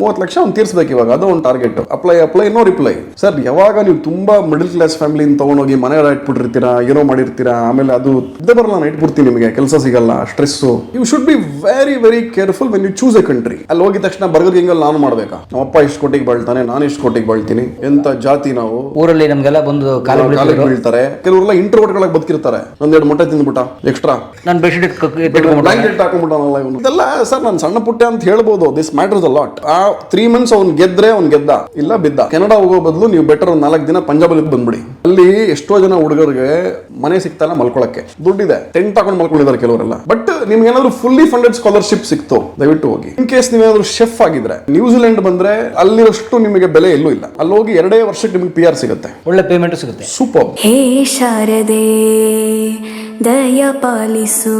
ಮೂವತ್ತು ಲಕ್ಷ ಅವ್ನು ತೀರ್ಸ್ಬೇಕು ಇವಾಗ ಅದು ಒಂದು target apply apply no reply sir ಯಾವಾಗ ನೀವು ತುಂಬಾ ಮಿಡಲ್ ಕ್ಲಾಸ್ ಫ್ಯಾಮಿಲಿನ ತಗೊಂಡೋಗಿ ಮನೆ ಇಟ್ಬಿಟ್ಟಿರ್ತೀರಾ ಏನೋ ಮಾಡಿರ್ತೀರಾ ಆಮೇಲೆ ಅದು ಇದ್ದ ಬರಲ್ಲ ನಾನು ಇಟ್ಬಿಡ್ತೀನಿ ನಿಮಗೆ ಕೆಲಸ ಸಿಗಲ್ಲ stress you should be very very careful when you choose a country ಅಲ್ಲಿ ಹೋಗಿದ ತಕ್ಷಣ ಬರ್ಗರ್ ಗಿಂಗಲ್ಲಿ ನಾನು ಮಾಡ್ಬೇಕಾ? ನಮ್ಮ ಅಪ್ಪ ಇಷ್ಟು ಕೋಟಿಗೆ ಬಳ್ತಾನೆ ನಾನು ಇಷ್ಟು ಕೋಟಿಗೆ ಬಳ್ತೀನಿ. ಎಂತ ಜಾತಿ ನಾವು? ಊರಲ್ಲಿ ನಮ್ಗೆಲ್ಲ ಬಂದು ಕಾಲಿಗೆ ಬೀಳ್ತಾರೆ. ಕೆಲವರೆಲ್ಲ ಇಂಟ್ರೋವರ್ಟ್ಗಳಾಗಿ ಬದುಕಿರ್ತಾರೆ. ಒಂದೆರಡು ಮೊಟ್ಟೆ ತಿಂದ್ಬಿಟ್ಟ ಎಕ್ಸ್ಟ್ರಾ ನಾನು ಬೆಡ್ಶೀಟ್ ಹಾಕೊಂಡ್ಬಿಟ್ಟಾನಲ್ಲ ಇವನು. ಇದೆಲ್ಲ ಸರ್ ನಾನು ಸಣ್ಣ ಪುಟ್ಟ ಅಂತ ಹೇಳ್ಬೋದು. ದಿಸ್ ಮ್ಯಾಟರ್ಸ್ ಅ ಲಾಟ್ ಆ ತ್ರೀ ಮಂತ್ಸ್ ಅವ್ನು ಗೆದ್ರೆ ಅವ್ನು ಗೆದ್ದ ಇಲ್ಲ ಬಿದ್ದ. ಕೆನಡಾ ಹೋಗೋ ಬದಲು ನೀವು ಬೆಟರ್ ಒಂದು ನಾಲ್ಕು ದಿನ ಪಂಜಾಬಲ್ಲಿ ಬಂದ್ಬಿಡಿ. ಅಲ್ಲಿ ಎಷ್ಟೋ ಜನ ಹುಡುಗರಿಗೆ ಮನೆ ಸಿಗ್ತಾನೆ ಮಲ್ಕೊಳಕ್ಕೆ. ದುಡ್ಡಿದೆ. ಟೆಂಟ್ ತಗೊಂಡು ಮಲ್ಕೊಂಡಿದ್ದಾರೆ ಕೆಲವರೆಲ್ಲ. ಬಟ್ ನಿಮ್ಗೆ ಏನಾದ್ರು ಫುಲ್ಲಿ ಫಂಡೆಡ್ ಸ್ಕಾಲರ್ಶಿಪ್ ಸಿಕ್ತು ದಯವಿಟ್ಟು ಹೋಗಿ. ಇನ್ ಕೇಸ್ ನೀವೇನಾದ್ರು ಶೆಫ್ ಆಗಿದ್ರೆ ನ್ಯೂಜಿಲೆಂಡ್ ಬಂದ್ರೆ ಅಲ್ಲಿರಷ್ಟು ನಿಮಗೆ ಬೆಲೆ ಎಲ್ಲೂ ಇಲ್ಲ. ಅಲ್ಲಿ ಹೋಗಿ ಎರಡೇ ವರ್ಷಕ್ಕೆ ನಿಮ್ಗೆ ಪಿ ಆರ್ ಸಿಗುತ್ತೆ. ಒಳ್ಳೆ ಪೇಮೆಂಟ್ ಸಿಗುತ್ತೆ. ಸೂಪರ್ ಹೇ ಶಾರದೆ ದಯ ಪಾಲಿಸು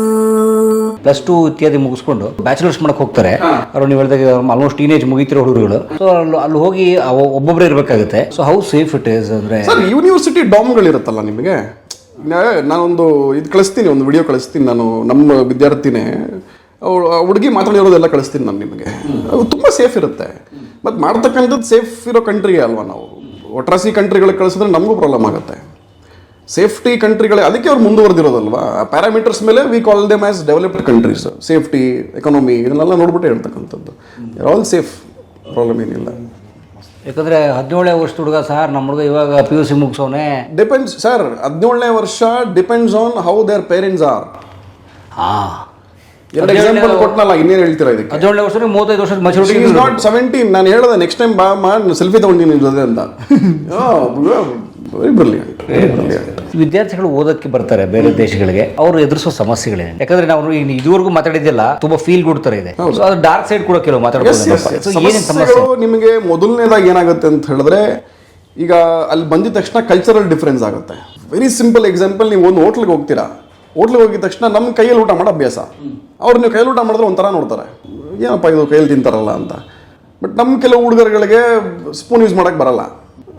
ಪ್ಲಸ್ ಟು ಇತ್ಯಾದಿ ಮುಗಿಸ್ಕೊಂಡು ಬ್ಯಾಚುಲರ್ಸ್ ಮಾಡಕ್ ಹೋಗ್ತಾರೆ. ಅವ್ರು ನೀವು ಹೇಳಿದಾಗ ಆಲ್ಮೋಸ್ಟ್ ಟೀನೇಜ್ ಮುಗಿತಿರೋ ಹುಡುಗರುಗಳು. ಸೊ ಅಲ್ಲಿ ಅಲ್ಲಿ ಹೋಗಿ ಅವ- ಒಬ್ಬೊಬ್ರೇ ಇರಬೇಕಾಗುತ್ತೆ. So how safe it is ಅಂದ್ರೆ ಸರ್ ಯೂನಿವರ್ಸಿಟಿ ಡಾಮ್ಗಳಿರುತ್ತಲ್ಲ ನಿಮಗೆ? ನಾ- ನಾನೊಂದು ಇದು ಕಳಿಸ್ತೀನಿ ಒಂದು ವಿಡಿಯೋ ಕಳಿಸ್ತೀನಿ ನಾನು ನಮ್ಮ ವಿದ್ಯಾರ್ಥಿನೇ. ಅವಳು ಹುಡುಗಿ ಮಾತಾಡಿರೋದೆಲ್ಲ ಕಳಿಸ್ತೀನಿ ನಾನು ನಿಮಗೆ. ಅದು ತುಂಬ ಸೇಫ್ ಇರುತ್ತೆ. ಮತ್ತು ಮಾಡ್ತಕ್ಕಂಥದ್ದು ಸೇಫ್ ಇರೋ ಕಂಟ್ರಿಗೆ ಅಲ್ವಾ ನಾವು? ಒಟ್ರಾಸಿ ಕಂಟ್ರಿಗಳಿಗೆ ಕಳಿಸಿದ್ರೆ ನಮಗೂ ಪ್ರಾಬ್ಲಮ್ ಆಗುತ್ತೆ. ಸೇಫ್ಟಿ ಕಂಟ್ರಿಗಳೇ ಅದಕ್ಕೆ ಅವ್ರು ಮುಂದುವರೆದಿರೋದಲ್ವಾ? ಪ್ಯಾರಾಮೀಟರ್ಸ್ ಮೇಲೆ we call them as developed countries safety economy ಇದನ್ನೆಲ್ಲ ನೋಡ್ಬಿಟ್ಟು ಹೇಳ್ತಕ್ಕಂಥದ್ದು. ಆಲ್ ಸೇಫ್ ಪ್ರಾಬ್ಲಮ್ ಏನಿಲ್ಲ. ಯಾಕಂದ್ರೆ ಹದಿನೇಳನೇ ವರ್ಷದ ಹುಡುಗ ಸರ್ ನಮ್ಮ ಹುಡುಗ ಇವಾಗ ಪಿ ಯು ಸಿ ಮುಗಿಸೋನೆ. ಡಿಪೆಂಡ್ಸ್ ಸರ್ ಹದಿನೇಳನೇ ವರ್ಷ depends on how their parents are ಹಾ. ಎರಡು ಎಕ್ಸಾಂಪಲ್ ಕೊಟ್ಟನಲ್ಲ ಇನ್ನೇನು ಹೇಳ್ತೀರಾ ಇದಕ್ಕೆ? ಹದಿನೇಳನೇ ವರ್ಷ ಮೂವತ್ತೈದು ವರ್ಷದ ಶಿ ಇಸ್ ನಾಟ್ ಸೆವೆಂಟೀನ್ ನಾನು ಹೇಳಿದೆ ನೆಕ್ಸ್ಟ್ ಟೈಮ್ ಬಾ ಮಾ ಸೆಲ್ಫಿ ತಗೊಂಡಿನಿ ಜೊತೆ ಅಂತ. ವೆರಿ ಬ್ರಿಲಿಯಂಟ್ ಬ್ರಿಲಿಯಂಟ್ ವಿದ್ಯಾರ್ಥಿಗಳು ಓದಕ್ಕೆ ಬರ್ತಾರೆ ಬೇರೆ ದೇಶಗಳಿಗೆ. ಅವರು ಎದುರಿಸೋ ಸಮಸ್ಯೆಗಳೇ ಯಾಕಂದ್ರೆ ನಾವು ಈಗ ಇದುವರೆಗೂ ಮಾತಾಡಿದ್ದಿಲ್ಲ ತುಂಬಾ ಫೀಲ್ ಗುಡ್ ತರ ಇದೆ. ಡಾರ್ಕ್ ಸೈಡ್ ಕೂಡ ಕೆಲವು ಮಾತಾಡಬಹುದು ನಿಮಗೆ ಮೊದಲನೇದಾಗಿ ಏನಾಗುತ್ತೆ ಅಂತ ಹೇಳಿದ್ರೆ ಈಗ ಅಲ್ಲಿ ಬಂದಿದ ತಕ್ಷಣ ಕಲ್ಚರಲ್ ಡಿಫ್ರೆನ್ಸ್ ಆಗುತ್ತೆ. ವೆರಿ ಸಿಂಪಲ್ ಎಕ್ಸಾಂಪಲ್ ನೀವು ಒಂದು ಹೋಟ್ಲಿಗೆ ಹೋಗ್ತೀರಾ. ಹೋಟ್ಲಿಗೆ ಹೋಗಿದ ತಕ್ಷಣ ನಮ್ಮ ಕೈಯಲ್ಲಿ ಊಟ ಮಾಡೋ ಅಭ್ಯಾಸ. ಅವ್ರು ನೀವು ಕೈಯಲ್ಲಿ ಊಟ ಮಾಡಿದ್ರೆ ಒಂಥರ ನೋಡ್ತಾರೆ. ಏನಪ್ಪ ಇದು ಕೈಯಲ್ಲಿ ತಿಂತಾರಲ್ಲ ಅಂತ. ಬಟ್ ನಮ್ಮ ಕೆಲವು ಹುಡುಗರುಗಳಿಗೆ ಸ್ಪೂನ್ ಯೂಸ್ ಮಾಡೋಕ್ಕೆ ಬರಲ್ಲ.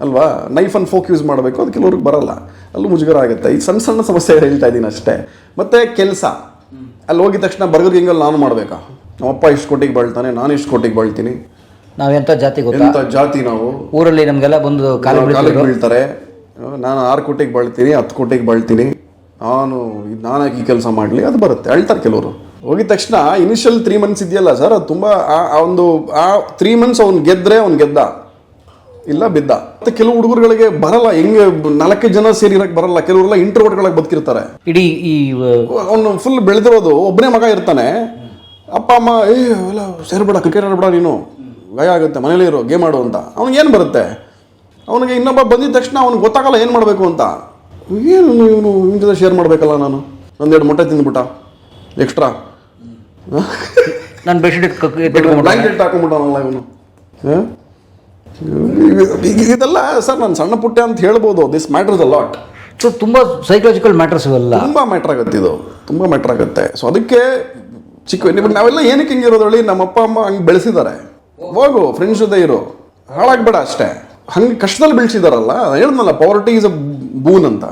ಅಲ್ವಾ? ನೈಫ್ ಅಂಡ್ ಫೋಕ್ ಯೂಸ್ ಮಾಡಬೇಕು ಅದು ಕೆಲವ್ರಿಗೆ ಬರಲ್ಲ. ಅಲ್ಲೂ ಮುಜುಗರ ಆಗುತ್ತೆ. ಈ ಸಣ್ಣ ಸಣ್ಣ ಸಮಸ್ಯೆ ಹೇಳ್ತಾ ಇದ್ದೀನಿ ಅಷ್ಟೇ. ಮತ್ತೆ ಕೆಲಸ. ಅಲ್ಲಿ ಹೋಗಿದ ತಕ್ಷಣ ಬರ್ಗರ್ ಹಿಂಗಲ್ಲಿ ನಾನು ಮಾಡಬೇಕಾ? ನಮ್ಮಪ್ಪ ಇಷ್ಟು ಕೋಟಿಗೆ ಬಳ್ತಾನೆ ನಾನು ಇಷ್ಟು ಕೋಟಿಗೆ ಬಳ್ತೀನಿ. ನಾವೆಂಥ ಜಾತಿ ಗೊತ್ತಾ? ಎಂತ ಜಾತಿ ನಾವು? ಊರಲ್ಲಿ ನಮಗೆಲ್ಲ ಬಂದು ಕಾಲು ಕಾಲಿಗೆ ಬೀಳ್ತಾರೆ. ನಾನು ಆರು ಕೋಟಿಗೆ ಬಳ್ತೀನಿ ಹತ್ತು ಕೋಟಿಗೆ ಬಳ್ತೀನಿ. ನಾನು ಇದ್ ನಾನಾಗಿ ಈ ಕೆಲಸ ಮಾಡಲಿ ಅದು ಬರುತ್ತೆ. ಅಳ್ತಾರೆ ಕೆಲವರು. ಹೋಗಿದ ತಕ್ಷಣ ಇನಿಷಿಯಲ್ ತ್ರೀ ಮಂತ್ಸ್ ಇದೆಯಲ್ಲ ಸರ್ ಅದು ತುಂಬ ಆ- ಆ ಒಂದು ಆ ತ್ರೀ ಮಂತ್ಸ್ ಅವ್ನು ಗೆದ್ದರೆ ಅವ್ನು ಗೆದ್ದ. ಇಲ್ಲ ಬಿದ್ದ. ಮತ್ತೆ ಕೆಲವು ಹುಡುಗರುಗಳಿಗೆ ಬರಲ್ಲ ಹೆಂಗೆ ನಾಲ್ಕೇ ಜನ ಸೇರಿರಕ್ಕೆ ಬರಲ್ಲ ಕೆಲವರೆಲ್ಲ ಇಂಟರ್ವರ್ಟ್ಗಳಾಗಿ ಬದುಕಿರ್ತಾರೆ. ಇಡೀ ಈ ಅವನು ಫುಲ್ ಬೆಳೆದಿರೋದು ಒಬ್ಬನೇ ಮಗ ಇರ್ತಾನೆ. ಅಪ್ಪ ಅಮ್ಮ ಏ ಎಲ್ಲ ಸೇರ್ಬೇಡ ಕ್ರಿಕೆಟ್ ಆಡ್ಬೇಡ ನೀನು. ಗಾಯ ಆಗುತ್ತೆ ಮನೇಲಿ ಇರೋ ಗೇಮ್ ಆಡು ಅಂತ. ಅವ್ನಿಗೆ ಏನು ಬರುತ್ತೆ? ಅವನಿಗೆ ಇನ್ನೊಬ್ಬ ಬಂದಿದ ತಕ್ಷಣ ಅವ್ನಿಗೆ ಗೊತ್ತಾಗಲ್ಲ ಏನು ಮಾಡಬೇಕು ಅಂತ. ಏನು ಇವನು ಜೊತೆ ಶೇರ್ ಮಾಡಬೇಕಲ್ಲ ನಾನು? ಒಂದೆರಡು ಮೊಟ್ಟೆ ತಿಂದ್ಬಿಟ್ಟ ಎಕ್ಸ್ಟ್ರಾ ನಾನು ಬೆಡ್ಶೀಟ್ ಬ್ಲಾಂಕೆಟ್ ಹಾಕೊಂಡ್ಬಿಟ್ಟಾನಲ್ಲ ಇವನು. ಇದೆಲ್ಲ ಸರ್ ನಾನು ಸಣ್ಣ ಪುಟ್ಟ ಅಂತ ಹೇಳ್ಬೋದು. This matters a lot so ತುಂಬ ಸೈಕಲಾಜಿಕಲ್ ಮ್ಯಾಟರ್ಸ್ ಇವೆಲ್ಲ. ತುಂಬ ಮ್ಯಾಟ್ರ್ ಆಗುತ್ತೆ ಇದು. ತುಂಬ ಮ್ಯಾಟ್ರ್ ಆಗುತ್ತೆ. ಸೊ ಅದಕ್ಕೆ ಚಿಕ್ಕ ನಿಮಗೆ ನಾವೆಲ್ಲ ಏನಕ್ಕೆ ಹಿಂಗಿರೋದು ಹೇಳಿ ನಮ್ಮ ಅಪ್ಪ ಅಮ್ಮ ಹಂಗೆ ಬೆಳೆಸಿದ್ದಾರೆ. ಹೋಗು ಫ್ರೆಂಡ್ಸ್ ಜೊತೆ ಇರು. ಹಾಳಾಗ್ಬೇಡ ಅಷ್ಟೇ. ಹಂಗೆ ಕಷ್ಟದಲ್ಲಿ ಬೆಳೆಸಿದಾರಲ್ಲ ಹೇಳಿದ್ನಲ್ಲ ಪಾವರ್ಟಿ ಇಸ್ ಅ ಬೂನ್ ಅಂತ.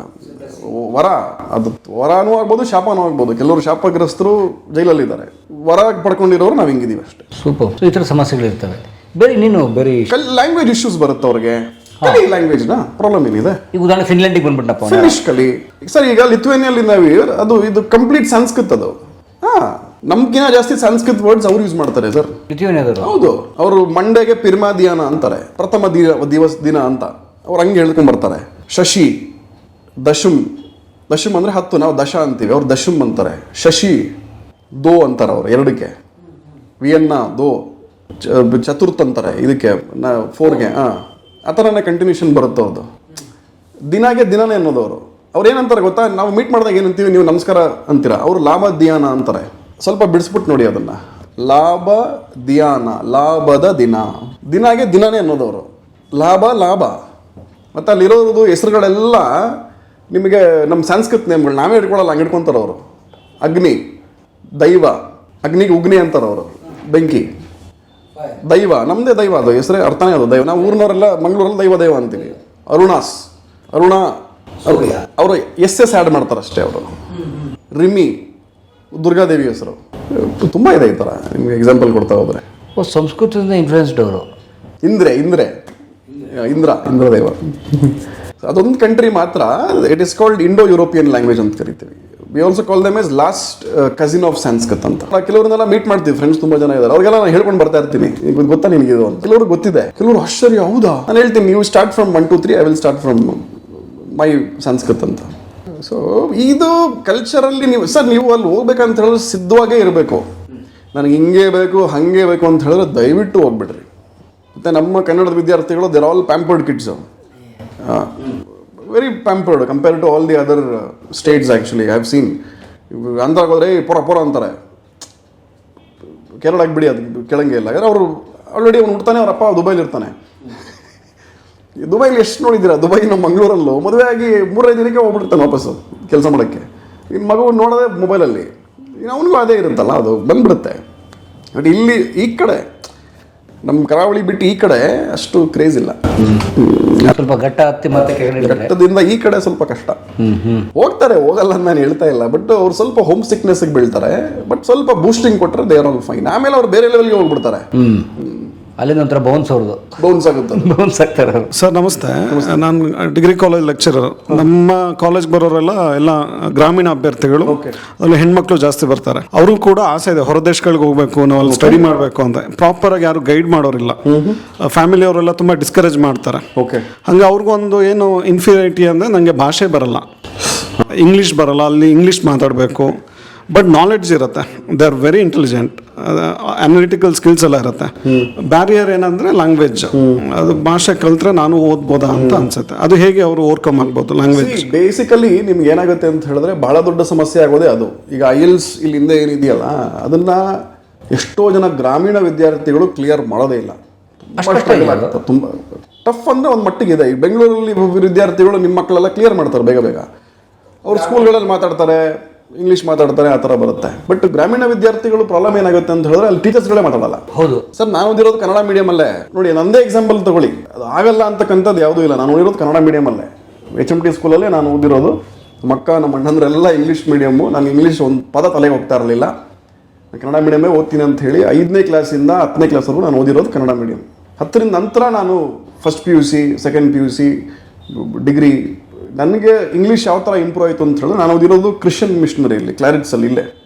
ವರ ಅದು ವರನೂ ಆಗ್ಬೋದು ಶಾಪನೂ ಆಗ್ಬೋದು. ಕೆಲವರು ಶಾಪಗ್ರಸ್ತರು ಜೈಲಲ್ಲಿದ್ದಾರೆ. ವರ ಪಡ್ಕೊಂಡಿರೋರು ನಾವು ಹಿಂಗಿದೀವಿ ಅಷ್ಟೇ. ಸೂಪರ್ ಸೊ ಈ ಥರ ಸಮಸ್ಯೆಗಳಿರ್ತವೆ. ಬೇರೆ ನೀನು ಬೇರೆ ಕಲ್ ಲ್ಯಾಂಗ್ವೇಜ್ ಇಶ್ಯೂಸ್ ಬರುತ್ತೆ ಅವ್ರಿಗೆ. ಲ್ಯಾಂಗ್ವೇಜ್ನ ಪ್ರಾಬ್ಲಮ್ ಏನಿದೆ? ಈಗ ಉದಾಹರಣೆ ಫಿನ್ಲೆಂಡಿಗೆ ಬಂದ್ಬಿಟ್ಟಪ್ಪ. ಫಿನಿಶ್ ಕಲಿ. ಸರ್ ಈಗ ಲಿಥುವೇನಿಯಲ್ಲಿ ನಾವು ಅದು ಇದು ಕಂಪ್ಲೀಟ್ ಸಂಸ್ಕೃತ ಅದು. ಹಾ ನಮ್ಗಿನ ಜಾಸ್ತಿ ಸಂಸ್ಕೃತ ವರ್ಡ್ಸ್ ಅವ್ರು ಯೂಸ್ ಮಾಡ್ತಾರೆ ಸರ್ ಲಿಥುವೇನಿಯಾದವರು ಹೌದು. ಅವರು ಮಂಡೆಗೆ ಪಿರ್ಮಾ ದಿಯಾನ ಅಂತಾರೆ. ಪ್ರಥಮ ದಿನ ದಿವಸ ದಿನ ಅಂತ. ಅವ್ರು ಹಂಗೆ ಹೇಳ್ಕೊಂಡ್ ಬರ್ತಾರೆ. ಶಶಿ ದಶಮ್. ದಶಮ್ ಅಂದ್ರೆ ಹತ್ತು ನಾವು ದಶ ಅಂತೀವಿ. ಅವ್ರು ದಶಮ್ ಅಂತಾರೆ. ಶಶಿ ದೋ ಅಂತಾರೆ ಅವ್ರು ಎರಡಕ್ಕೆ. ವಿಯನ್ನ ದೋ. ಚತುರ್ಥ್ ಅಂತಾರೆ, ಇದಕ್ಕೆ, ನಾ ಫೋರ್ಗೆ ಹಾಂ ಆ ಥರನೇ ಕಂಟಿನ್ಯೂಷನ್ ಬರುತ್ತೆ ಅವ್ರದ್ದು ದಿನಾಗೆ ದಿನನೇ ಅನ್ನೋದು ಅವರು ಅವ್ರು ಏನಂತಾರೆ ಗೊತ್ತಾ? ನಾವು ಮೀಟ್ ಮಾಡಿದಾಗ ಏನಂತೀವಿ? ನೀವು ನಮಸ್ಕಾರ ಅಂತೀರ. ಅವರು ಲಾಭ ದಿಯಾನ ಅಂತಾರೆ. ಸ್ವಲ್ಪ ಬಿಡಿಸ್ಬಿಟ್ಟು ನೋಡಿ ಅದನ್ನ. ಲಾಭ ದಿಯಾನ, ಲಾಭದ ದಿನ. ದಿನಾಗೆ ದಿನನೇ ಅನ್ನೋದವರು. ಲಾಭ ಲಾಭ. ಮತ್ತು ಅಲ್ಲಿರೋದು ಹೆಸರುಗಳೆಲ್ಲ ನಿಮಗೆ ನಮ್ಮ ಸಂಸ್ಕೃತ ನೇಮ್ಗಳು ನಾವೇ ಹಿಡ್ಕೊಳ್ಳಲ್ಲ, ಹಂಗೆ ಇಟ್ಕೊತಾರೆ ಅವರು ಅಗ್ನಿ, ದೈವ, ಅಗ್ನಿಗೆ ಉಗ್ನಿ ಅಂತಾರೆ ಅವರು ಬೆಂಕಿ. ದೈವ ನಮ್ಮದೇ ದೈವ ಅದು ಹೆಸರೇ ಅರ್ಥನೇ ಅದು. ದೈವ ನಾವು ಊರಿನವರೆಲ್ಲ ಮಂಗಳೂರಲ್ಲಿ ದೈವ ದೈವ ಅಂತೀವಿ. ಅರುಣಾಸ್ ಅರುಣ ಅವರು ಎಸ್ ಎಸ್ ಆ್ಯಡ್ ಮಾಡ್ತಾರೆ ಅಷ್ಟೇ ಅವರು ರಿಮಿ ದುರ್ಗಾದೇವಿ ಹೆಸರು. ತುಂಬ ಇದೆ ಈ ಥರ ನಿಮ್ಗೆ ಎಕ್ಸಾಂಪಲ್ ಕೊಡ್ತಾ ಹೋದರೆ. ಓ ಸಂಸ್ಕೃತದಿಂದ ಇನ್ಫ್ಲೂಯೆನ್ಸ್ಡ್ ಅವರು. ಇಂದ್ರೆ ಇಂದ್ರೆ. ಇಂದ್ರ ಇಂದ್ರ ದೈವ. ಅದೊಂದು ಕಂಟ್ರಿ ಮಾತ್ರ it is called Indo European language ಅಂತ ಕರಿತೀವಿ. We also call them is last cousin of Sanskrit ಅಂತ. ಕೆಲವ್ರನ್ನೆಲ್ಲ ಮೀಟ್ ಮಾಡ್ತೀವಿ ಫ್ರೆಂಡ್ಸ್ ತುಂಬಾ ಜನ ಇದ್ದಾರೆ ಅವ್ರಿಗೆಲ್ಲ ನಾನು ಹೇಳ್ಕೊಂಡು ಬರ್ತಾ ಇರ್ತೀನಿ. ಈಗ ಗೊತ್ತಾ ನಿಮಗೆ ಇದು ಅಂತ? ಕೆಲವರು ಗೊತ್ತಿದೆ. ಕೆಲವರು ಆಶ್ಚರ್ಯ ಹೌದಾ? ನಾನು ಹೇಳ್ತೀನಿ ನೀವು start from one two three I will start from my Sanskrit ಅಂತ. ಸೊ ಇದು ಕಲ್ಚರಲ್ಲಿ ನೀವು ಸರ್ ನೀವು ಅಲ್ಲಿ ಹೋಗ್ಬೇಕಂತ ಹೇಳಿದ್ರೆ ಸಿದ್ಧವಾಗೇ ಇರಬೇಕು. ನನಗೆ ಹಿಂಗೆ ಬೇಕು ಹಾಗೆ ಬೇಕು ಅಂತ ಹೇಳಿದ್ರೆ ದಯವಿಟ್ಟು ಹೋಗ್ಬಿಡ್ರಿ. ಮತ್ತು ನಮ್ಮ ಕನ್ನಡದ ವಿದ್ಯಾರ್ಥಿಗಳು there all pampered kids very pampered compare to all the other states actually I have seen ಆಂಧ್ರಕ್ಕೆ ಹೋದರೆ "ಏ, ಪೊರ ಪೊರ ಅಂತಾರೆ. ಕೇರಳಕ್ಕೆ ಬಿಡಿ ಅದು ಕೇಳಂಗೆ ಇಲ್ಲ. ಯಾಕಂದ್ರೆ ಅವರು ಆಲ್ರೆಡಿ ಅವ್ನು ಹುಡ್ತಾನೆ ಅವ್ರ ಅಪ್ಪ ದುಬೈಲಿ ಇರ್ತಾನೆ. ಈ ದುಬೈಲಿ ಎಷ್ಟು ನೋಡಿದ್ದೀರಾ? ದುಬೈ ನಮ್ಮ ಮಂಗಳೂರಲ್ಲೂ. ಮದುವೆ ಆಗಿ ಮೂರೈದು ದಿನಕ್ಕೆ ಹೋಗ್ಬಿಡ್ತಾನೆ ವಾಪಸ್ಸು ಕೆಲಸ ಮಾಡೋಕ್ಕೆ. ಇನ್ನು ಮಗು ನೋಡೋದೇ ಮೊಬೈಲಲ್ಲಿ ಅವನಿಗೂ ಅದೇ ಇರುತ್ತಲ್ಲ ಅದು ಬಂದ್ಬಿಡುತ್ತೆ. ಬಟ್ ಇಲ್ಲಿ ಈ ಕಡೆ ನಮ್ಮ ಕರಾವಳಿ ಬಿಟ್ಟು ಈ ಕಡೆ ಅಷ್ಟು ಕ್ರೇಜ್ ಇಲ್ಲ. ಸ್ವಲ್ಪ ಘಟ್ಟ ಹತ್ತಿ ಮತ್ತೆ. ಘಟ್ಟದಿಂದ ಈ ಕಡೆ ಸ್ವಲ್ಪ ಕಷ್ಟ. ಹೋಗ್ತಾರೆ ಹೋಗಲ್ಲ ಅಂತ ನಾನು ಹೇಳ್ತಾ ಇಲ್ಲ. ಬಟ್ ಅವ್ರು ಸ್ವಲ್ಪ ಹೋಮ್ ಸಿಕ್ನೆಸ್ಗೆ ಬೀಳ್ತಾರೆ. ಬಟ್ ಸ್ವಲ್ಪ ಬೂಸ್ಟಿಂಗ್ ಕೊಟ್ಟರೆ ದೇ ಆರ್ ಆಲ್ ಫೈನ್ ಆಮೇಲೆ ಅವ್ರು ಬೇರೆ ಲೆವೆಲ್ಗೆ ಹೋಗ್ಬಿಡ್ತಾರೆ. ಅಲ್ಲಿಂದ ಒಂಥರ ಬೌನ್ಸ್ ಅವ್ರದ್ದು. ಬೌನ್ಸ್ ಆಗುತ್ತೆ. ಬೌನ್ಸ್ ಆಗ್ತಾರೆ ಅವರು. ಸರ್ ನಮಸ್ತೆ. ನಾನು ಡಿಗ್ರಿ ಕಾಲೇಜ್ ಲೆಕ್ಚರರ್ ನಮ್ಮ ಕಾಲೇಜ್ ಬರೋರೆಲ್ಲ ಎಲ್ಲ ಗ್ರಾಮೀಣ ಅಭ್ಯರ್ಥಿಗಳು. ಅಲ್ಲಿ ಹೆಣ್ಮಕ್ಳು ಜಾಸ್ತಿ ಬರ್ತಾರೆ. ಅವರು ಕೂಡ ಆಸೆ ಇದೆ ಹೊರ ದೇಶಗಳಿಗೆ ಹೋಗ್ಬೇಕು ನಾವು ಅಲ್ಲಿ ಸ್ಟಡಿ ಮಾಡಬೇಕು ಅಂತ. ಪ್ರಾಪರ್ ಆಗಿ ಯಾರು ಗೈಡ್ ಮಾಡೋರಿಲ್ಲ. ಫ್ಯಾಮಿಲಿ ಅವರೆಲ್ಲ ತುಂಬಾ ಡಿಸ್ಕರೇಜ್ ಮಾಡ್ತಾರೆ. ಓಕೆ ಹಂಗೆ ಅವ್ರಿಗೊಂದು ಏನು ಇನ್ಫೀರಿಯಾರಿಟಿ ಅಂದರೆ ನನಗೆ ಭಾಷೆ ಬರಲ್ಲ. ಇಂಗ್ಲೀಷ್ ಬರಲ್ಲ ಅಲ್ಲಿ ಇಂಗ್ಲೀಷ್ ಮಾತಾಡಬೇಕು. ಬಟ್ ನಾಲೆಡ್ಜ್ ಇರುತ್ತೆ. They are very intelligent analytical skills ಎಲ್ಲ ಇರುತ್ತೆ. ಬ್ಯಾರಿಯರ್ ಏನಂದ್ರೆ ಲ್ಯಾಂಗ್ವೇಜ್ ಅದು ಭಾಷೆ ಕಲ್ತ್ರೆ ನಾನು ಓದ್ಬೋದಾ ಅಂತ ಅನ್ಸುತ್ತೆ. ಅದು ಹೇಗೆ ಅವರು ಓವರ್ಕಮ್ ಆಗ್ಬೋದು ಲ್ಯಾಂಗ್ವೇಜ್ ಬೇಸಿಕಲಿ ನಿಮ್ಗೆ ಏನಾಗುತ್ತೆ ಅಂತ ಹೇಳಿದ್ರೆ ಬಹಳ ದೊಡ್ಡ ಸಮಸ್ಯೆ ಆಗೋದೇ ಅದು. ಈಗ ಐಎಲ್ಸ್ ಎಲ್ಸ್ ಇಲ್ಲಿ ಹಿಂದೆ ಏನಿದೆಯಲ್ಲ ಅದನ್ನ ಎಷ್ಟೋ ಜನ ಗ್ರಾಮೀಣ ವಿದ್ಯಾರ್ಥಿಗಳು ಕ್ಲಿಯರ್ ಮಾಡೋದೇ ಇಲ್ಲ. ತುಂಬಾ ಟಫ್ ಅಂದ್ರೆ ಒಂದು ಮಟ್ಟಿಗೆ ಇದೆ. ಈಗ ಬೆಂಗಳೂರಲ್ಲಿ ವಿದ್ಯಾರ್ಥಿಗಳು ನಿಮ್ಮ ಮಕ್ಕಳೆಲ್ಲ ಕ್ಲಿಯರ್ ಮಾಡ್ತಾರೆ ಬೇಗ ಬೇಗ. ಅವ್ರು ಸ್ಕೂಲ್ಗಳಲ್ಲಿ ಮಾತಾಡ್ತಾರೆ. ಇಂಗ್ಲೀಷ್ ಮಾತಾಡ್ತಾರೆ ಆ ಥರ ಬರುತ್ತೆ. ಬಟ್ ಗ್ರಾಮೀಣ ವಿದ್ಯಾರ್ಥಿಗಳು ಪ್ರಾಬ್ಲಮ್ ಏನಾಗುತ್ತೆ ಅಂತ ಹೇಳಿದ್ರೆ ಅಲ್ಲಿ ಟೀಚರ್ಸ್ಗಳೇ ಮಾತಾಡಲ್ಲ. ಹೌದು. ಸರ್ ನಾನು ಓದಿರೋದು ಕನ್ನಡ ಮೀಡಿಯಂ ಅಲ್ಲೇ. ನೋಡಿ ನಂದೇ ಎಕ್ಸಾಂಪಲ್ ತಗೊಳ್ಳಿ. ಅದು ಆಗಲ್ಲ ಅಂತಕ್ಕಂಥದ್ದು ಯಾವುದೂ ಇಲ್ಲ. ನಾನು ಓದಿರೋದು ಕನ್ನಡ ಮೀಡಿಯಂ ಅಲ್ಲೇ. ಎಚ್ ಎಂ ಟಿ ಸ್ಕೂಲಲ್ಲೇ ನಾನು ಓದಿರೋದು. ನಮ್ಮ ಅಕ್ಕ ನಮ್ಮ ಅಣ್ಣಂದ್ರೆಲ್ಲ ಇಂಗ್ಲೀಷ್ ಮೀಡಿಯಮ್ಮು ನಾನು ಇಂಗ್ಲೀಷ್ ಒಂದು ಪದ ತಲೆಗೆ ಹೋಗ್ತಾ ಇರಲಿಲ್ಲ. ನಾನು ಕನ್ನಡ ಮೀಡಿಯಮೇ ಓದ್ತೀನಿ ಅಂತ ಹೇಳಿ ಐದನೇ ಕ್ಲಾಸಿಂದ ಹತ್ತನೇ ಕ್ಲಾಸ್ವರೆಗೂ ನಾನು ಓದಿರೋದು ಕನ್ನಡ ಮೀಡಿಯಂ ಹತ್ತರಿಂದ ನಂತರ ನಾನು first P U C second P U C degree ನನಗೆ ಇಂಗ್ಲೀಷ್ ಯಾವ ಥರ ಇಂಪ್ರೂವ್ ಆಯಿತು ಅಂತ ಹೇಳಿದ್ರೆ ನಾನು ಓದಿರೋದು ಕ್ರಿಶ್ಚಿಯನ್ ಮಿಷನರಿ ಇಲ್ಲಿ ಕ್ಲಾರಿಟ್ಸಲ್ಲಿ ಇಲ್ಲೇ.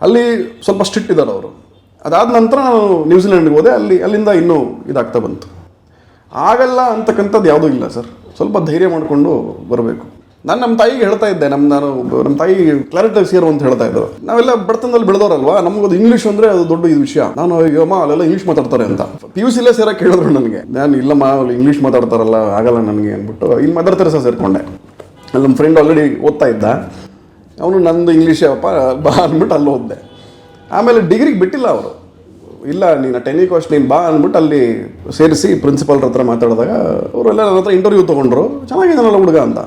ಅಲ್ಲಿ ಸ್ವಲ್ಪ ಸ್ಟ್ರಿಕ್ಟ್ ಇದ್ದಾರೆ ಅವರು. ಅದಾದ ನಂತರ ನಾನು ನ್ಯೂಜಿಲೆಂಡ್ಗೆ ಹೋದೆ, ಅಲ್ಲಿ, ಅಲ್ಲಿಂದ ಇನ್ನೂ ಇದಾಗ್ತಾ ಬಂತು. ಆಗಲ್ಲ ಅಂತಕ್ಕಂಥದ್ದು ಯಾವುದೂ ಇಲ್ಲ ಸರ್. ಸ್ವಲ್ಪ ಧೈರ್ಯ ಮಾಡಿಕೊಂಡು ಬರಬೇಕು. ನಾನು ನಮ್ಮ ತಾಯಿಗೆ ಹೇಳ್ತಾ ಇದ್ದೆ, ನಮ್ಮ ನಾನು ನಮ್ಮ ತಾಯಿ ಕ್ಲಾರಿಟಿ ಸೇರು ಅಂತ ಹೇಳ್ತಾ ಇದ್ದರು ನಾವೆಲ್ಲ ಬಡತನದಲ್ಲಿ ಬೆಳೆದವರಲ್ವಾ ನಮಗದು ಇಂಗ್ಲೀಷ್ ಅಂದರೆ ಅದು ದೊಡ್ಡ ಇದು ವಿಷಯ. ನಾನು ಅಮ್ಮ, ಅಲ್ಲೆಲ್ಲ ಇಂಗ್ಲೀಷ್ ಮಾತಾಡ್ತಾರೆ ಅಂತ. ಪಿ ಯು ಸಿಲೇ ಸೇರಕ್ಕೆ ಹೇಳಿದ್ರು ನನಗೆ. ನಾನು, ಇಲ್ಲಮ್ಮ, ಅಲ್ಲಿ ಇಂಗ್ಲೀಷ್ ಮಾತಾಡ್ತಾರಲ್ಲ, ಆಗಲ್ಲ ನನಗೆ ಅಂದ್ಬಿಟ್ಟು ಇಲ್ಲಿ ಮದರ್ ತೆರೆಸ ಸೇರಿಕೊಂಡೆ. ಅಲ್ಲಿ ನಮ್ಮ ಫ್ರೆಂಡ್ ಆಲ್ರೆಡಿ ಓದ್ತಾ ಇದ್ದ. ಅವನು, ನಂದು ಇಂಗ್ಲೀಷ್ ಬಾ ಅಂದ್ಬಿಟ್ಟು ಅಲ್ಲಿ ಓದಿದೆ. ಆಮೇಲೆ ಡಿಗ್ರಿಗೆ ಬಿಟ್ಟಿಲ್ಲ ಅವರು. ಇಲ್ಲ, ನೀನು ಟೆನಿ ಕಾಸ್ಟ್ ನೀನು ಬಾ ಅಂದ್ಬಿಟ್ಟು ಅಲ್ಲಿ ಸೇರಿಸಿ ಪ್ರಿನ್ಸಿಪಾಲ್ರ ಹತ್ರ ಮಾತಾಡಿದಾಗ ಅವರೆಲ್ಲ ನನ್ನ ಹತ್ರ ಇಂಟರ್ವ್ಯೂ ತೊಗೊಂಡ್ರು. ಚೆನ್ನಾಗಿದ್ದಾನಲ್ಲ ಹುಡುಗ ಅಂತ.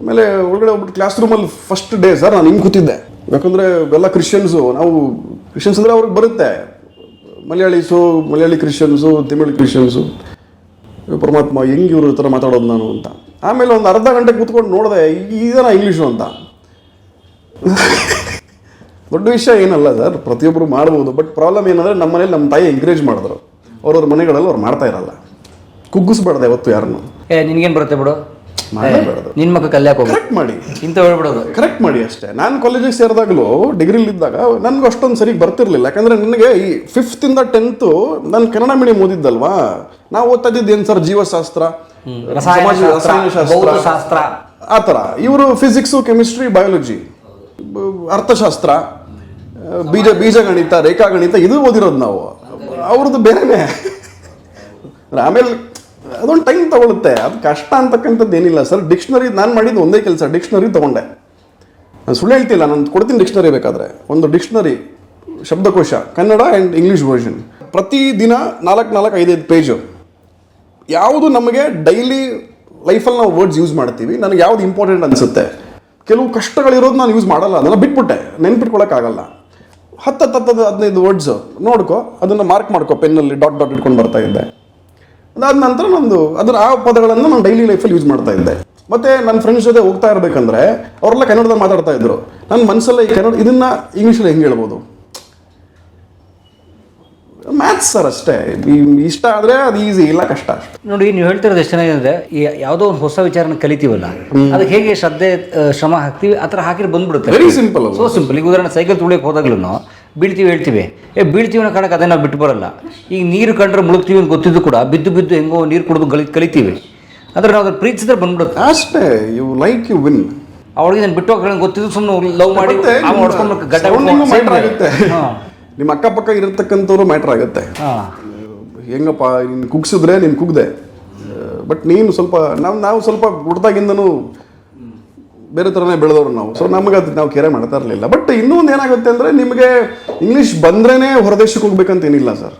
ಆಮೇಲೆ ಒಳಗಡೆ ಹೋಗ್ಬಿಟ್ಟು ಕ್ಲಾಸ್ ರೂಮಲ್ಲಿ ಫಸ್ಟ್ ಡೇ ಸರ್ ನಾನು ಹಿಂಗೆ ಕೂತಿದ್ದೆ. ಯಾಕಂದರೆ ಎಲ್ಲ ಕ್ರಿಶ್ಚಿಯನ್ಸು ನಾವು ಕ್ರಿಶ್ಚಿಯನ್ಸ್ ಅಂದರೆ ಅವ್ರಿಗೆ ಬರುತ್ತೆ. ಮಲಯಾಳೀಸು, ಮಲಯಾಳಿ ಕ್ರಿಶ್ಚಿಯನ್ಸು ತಮಿಳು ಕ್ರಿಶ್ಚಿಯನ್ಸು ಪರಮಾತ್ಮ ಹೆಂಗೆ ಇವರು ಥರ ಮಾತಾಡೋದು ನಾನು ಅಂತ. ಆಮೇಲೆ ಒಂದು ಅರ್ಧ ಗಂಟೆ ಕೂತ್ಕೊಂಡು ನೋಡಿದೆ ಇದನ್ನ ಇಂಗ್ಲೀಷು ಅಂತ. ದೊಡ್ಡ ವಿಷಯ ಏನಲ್ಲ ಸರ್ ಪ್ರತಿಯೊಬ್ಬರು ಮಾಡ್ಬೋದು. ಬಟ್ ಪ್ರಾಬ್ಲಮ್ ಏನಂದರೆ ನಮ್ಮ ಮನೇಲಿ ನಮ್ಮ ತಾಯಿ ಎಂಕರೇಜ್ ಮಾಡಿದ್ರು. ಅವ್ರವ್ರ ಮನೆಗಳಲ್ಲಿ ಅವ್ರು ಮಾಡ್ತಾ ಇರಲ್ಲ. ಕುಗ್ಗಿಸ್ಬಾರ್ದೆ ಯಾವತ್ತು ಯಾರನ್ನು. ಏ, ನಿನ್ಗೇನು ಬರುತ್ತೆ ಬಿಡು? ಮಾಡಲೇಬಾರ್ದು ನಿನ್ ಮಗ ಕಲ್ಯಾಕ್ ಕರೆಕ್ಟ್ ಮಾಡಿ. ಇಂತ ಹೇಳ್ಬಿಡೋದು. ಕರೆಕ್ಟ್ ಮಾಡಿ ಅಷ್ಟೇ. ನಾನು ಕಾಲೇಜಿಗೆ ಸೇರಿದಾಗಲೂ ಡಿಗ್ರಿಲಿದ್ದಾಗ ನನಗೂ ಅಷ್ಟೊಂದು ಸರಿಗೆ ಬರ್ತಿರ್ಲಿಲ್ಲ. ಯಾಕಂದ್ರೆ ನನಗೆ ಈ ಫಿಫ್ತಿಂದ ಟೆಂತು ನಾನು ಕನ್ನಡ ಮೀಡಿಯಂ ಓದಿದ್ದಲ್ವಾ? ನಾವು ಓದ್ತಾ ಇದ್ದಿದ್ದು ಏನು ಸರ್? ಜೀವಶಾಸ್ತ್ರ ರಸಾಯನಶಾಸ್ತ್ರ. ಆ ಥರ. ಇವರು ಫಿಸಿಕ್ಸು ಕೆಮಿಸ್ಟ್ರಿ ಬಯಾಲಜಿ ಅರ್ಥಶಾಸ್ತ್ರ ಬೀಜ ಬೀಜಗಣಿತ ರೇಖಾಗಣಿತ ಇದು ಓದಿರೋದು ನಾವು. ಅವ್ರದ್ದು ಬೇರೆನೆ. ಆಮೇಲೆ ಅದೊಂದು ಟೈಮ್ ತೊಗೊಳುತ್ತೆ. ಅದು ಕಷ್ಟ ಅಂತಕ್ಕಂಥದ್ದು ಏನಿಲ್ಲ. ಸರ್, ಡಿಕ್ಷನರಿ ನಾನು ಮಾಡಿದ್ದು ಒಂದೇ ಕೆಲಸ, ಡಿಕ್ಷನರಿ ತಗೊಂಡೆ. ನಾನು ಸುಳ್ಳು ಹೇಳ್ತಿಲ್ಲ, ನಾನು ಕೊಡ್ತೀನಿ ಡಿಕ್ಷನರಿ ಬೇಕಾದರೆ. ಒಂದು ಡಿಕ್ಷನರಿ, ಶಬ್ದಕೋಶ, ಕನ್ನಡ ಆ್ಯಂಡ್ ಇಂಗ್ಲೀಷ್ ವರ್ಷನ್ ಪ್ರತಿ ದಿನ ನಾಲ್ಕು ನಾಲ್ಕು ಐದೈದು ಪೇಜು ಯಾವುದು ನಮಗೆ ಡೈಲಿ ಲೈಫಲ್ಲಿ ನಾವು ವರ್ಡ್ಸ್ ಯೂಸ್ ಮಾಡ್ತೀವಿ, ನನಗೆ ಯಾವುದು ಇಂಪಾರ್ಟೆಂಟ್ ಅನಿಸುತ್ತೆ. ಕೆಲವು ಕಷ್ಟಗಳಿರೋದು ನಾನು ಯೂಸ್ ಮಾಡಲ್ಲ ಅದನ್ನು ಬಿಟ್ಬಿಟ್ಟೆ. ನೆನ್ಪಿಟ್ಕೊಳ್ಳೋಕ್ಕಾಗಲ್ಲ ಹತ್ತು ಹತ್ತು ಹತ್ತು ಹದಿನೈದು ವರ್ಡ್ಸು ನೋಡ್ಕೊ, ಅದನ್ನು ಮಾರ್ಕ್ ಮಾಡ್ಕೊ ಪೆನ್ನಲ್ಲಿ ಡಾಟ್ ಡಾಟ್ ಇಟ್ಕೊಂಡು ಬರ್ತಾ ಇದ್ದೆ. ಅದಾದ ನಂತರ ನಂದು ಅದರ ಆ ಪದಗಳನ್ನು ನಾನು ಡೈಲಿ ಲೈಫಲ್ಲಿ ಯೂಸ್ ಮಾಡ್ತಾ ಇದ್ದೆ. ಮತ್ತೆ ನನ್ನ ಫ್ರೆಂಡ್ಸ್ ಜೊತೆ ಹೋಗ್ತಾ ಇರಬೇಕಂದ್ರೆ ಅವರೆಲ್ಲ ಕನ್ನಡದಲ್ಲಿ ಮಾತಾಡ್ತಾ ಇದ್ರು. ನನ್ನ ಮನಸ್ಸಲ್ಲ ಈ ಕನ್ನಡ ಇದನ್ನ ಇಂಗ್ಲೀಷಲ್ಲಿ ಹೆಂಗೆ ಹೇಳ್ಬೋದು? ಮ್ಯಾಥ್ಸ್ ಸರ್ ಅಷ್ಟೇ. ಇಷ್ಟ ಆದರೆ ಅದು ಈಸಿ ಇಲ್ಲ ಕಷ್ಟ ಅಷ್ಟೇ. ನೋಡಿ ನೀವು ಹೇಳ್ತಿರೋದು ಎಷ್ಟು ಚೆನ್ನಾಗಿದೆ. ಈ ಯಾವುದೋ ಒಂದು ಹೊಸ ವಿಚಾರನ ಕಲಿತೀವಲ್ಲ ಅದಕ್ಕೆ ಹೇಗೆ ಶ್ರದ್ಧೆ ಶ್ರಮ ಹಾಕ್ತೀವಿ ಆ ಥರ ಹಾಕಿದ್ರೆ ಬಂದ್ಬಿಡುತ್ತೆ. ವೆರಿ ಸಿಂಪಲ್ ಸೊ ಸಿಂಪಲ್ ಈಗ ಉದಾಹರಣೆ ಸೈಕಲ್ ತುಳಿಯಕ್ಕೆ ಹೋದಾಗ್ಲೂ ಬೀಳ್ತೀವಿ ಹೇಳ್ತೀವಿ. ಏ ಬೀಳ್ತೀವಿ ಅನ್ನೋ ಕಾರಣಕ್ಕೆ ಅದನ್ನ ಬಿಟ್ಟು ಬರಲ್ಲ. ಈಗ ನೀರು ಕಂಡ್ರೆ ಮುಳುಗ್ತೀವಿ ಅಂತ ಗೊತ್ತಿದ್ದು ಕೂಡ ಬಿದ್ದು ಬಿದ್ದು ಹೆಂಗೋ ನೀರು ಕುಡಿದು ಕಲಿ ಕಲಿತೀವಿ ಆದರೆ ನಾವು ಅದ್ರ ಪ್ರೀತಿಸಿದ್ರೆ ಬಂದ್ಬಿಡುತ್ತೆ. ಅಷ್ಟೇ ಯು ಲೈಕ್ ಯು ವಿನ್ ಅವಳಿಗೆ ನಾನು ಬಿಟ್ಟು ಹೋಗಿ ಗೊತ್ತಿದ್ದು ಸುಮ್ಮನೆ ಲವ್ ಮಾಡಿ ಗಡ್ಡ ನಿಮ್ಮ ಅಕ್ಕಪಕ್ಕ ಇರತಕ್ಕಂಥವ್ರು ಮ್ಯಾಟ್ರ್ ಆಗುತ್ತೆ. ಹೆಂಗಪ್ಪ ನೀನು ಕುಗ್ಸಿದ್ರೆ ನೀನು ಕುಗ್ದೆ. ಬಟ್ ನೀನು ಸ್ವಲ್ಪ ನಾವು ನಾವು ಸ್ವಲ್ಪ ಹುಡ್ದಾಗಿಂದನೂ ಬೇರೆ ಥರನೇ ಬೆಳೆದವ್ರು ನಾವು. ಸೊ ನಮಗೆ ಅದು ನಾವು ಕೇರೆ ಮಾಡ್ತಾ ಇರಲಿಲ್ಲ. ಬಟ್ ಇನ್ನೊಂದು ಏನಾಗುತ್ತೆ ಅಂದರೆ ನಿಮಗೆ ಇಂಗ್ಲೀಷ್ ಬಂದ್ರೇ ಹೊರದೇಶಕ್ಕೆ ಹೋಗ್ಬೇಕಂತ ಏನಿಲ್ಲ sir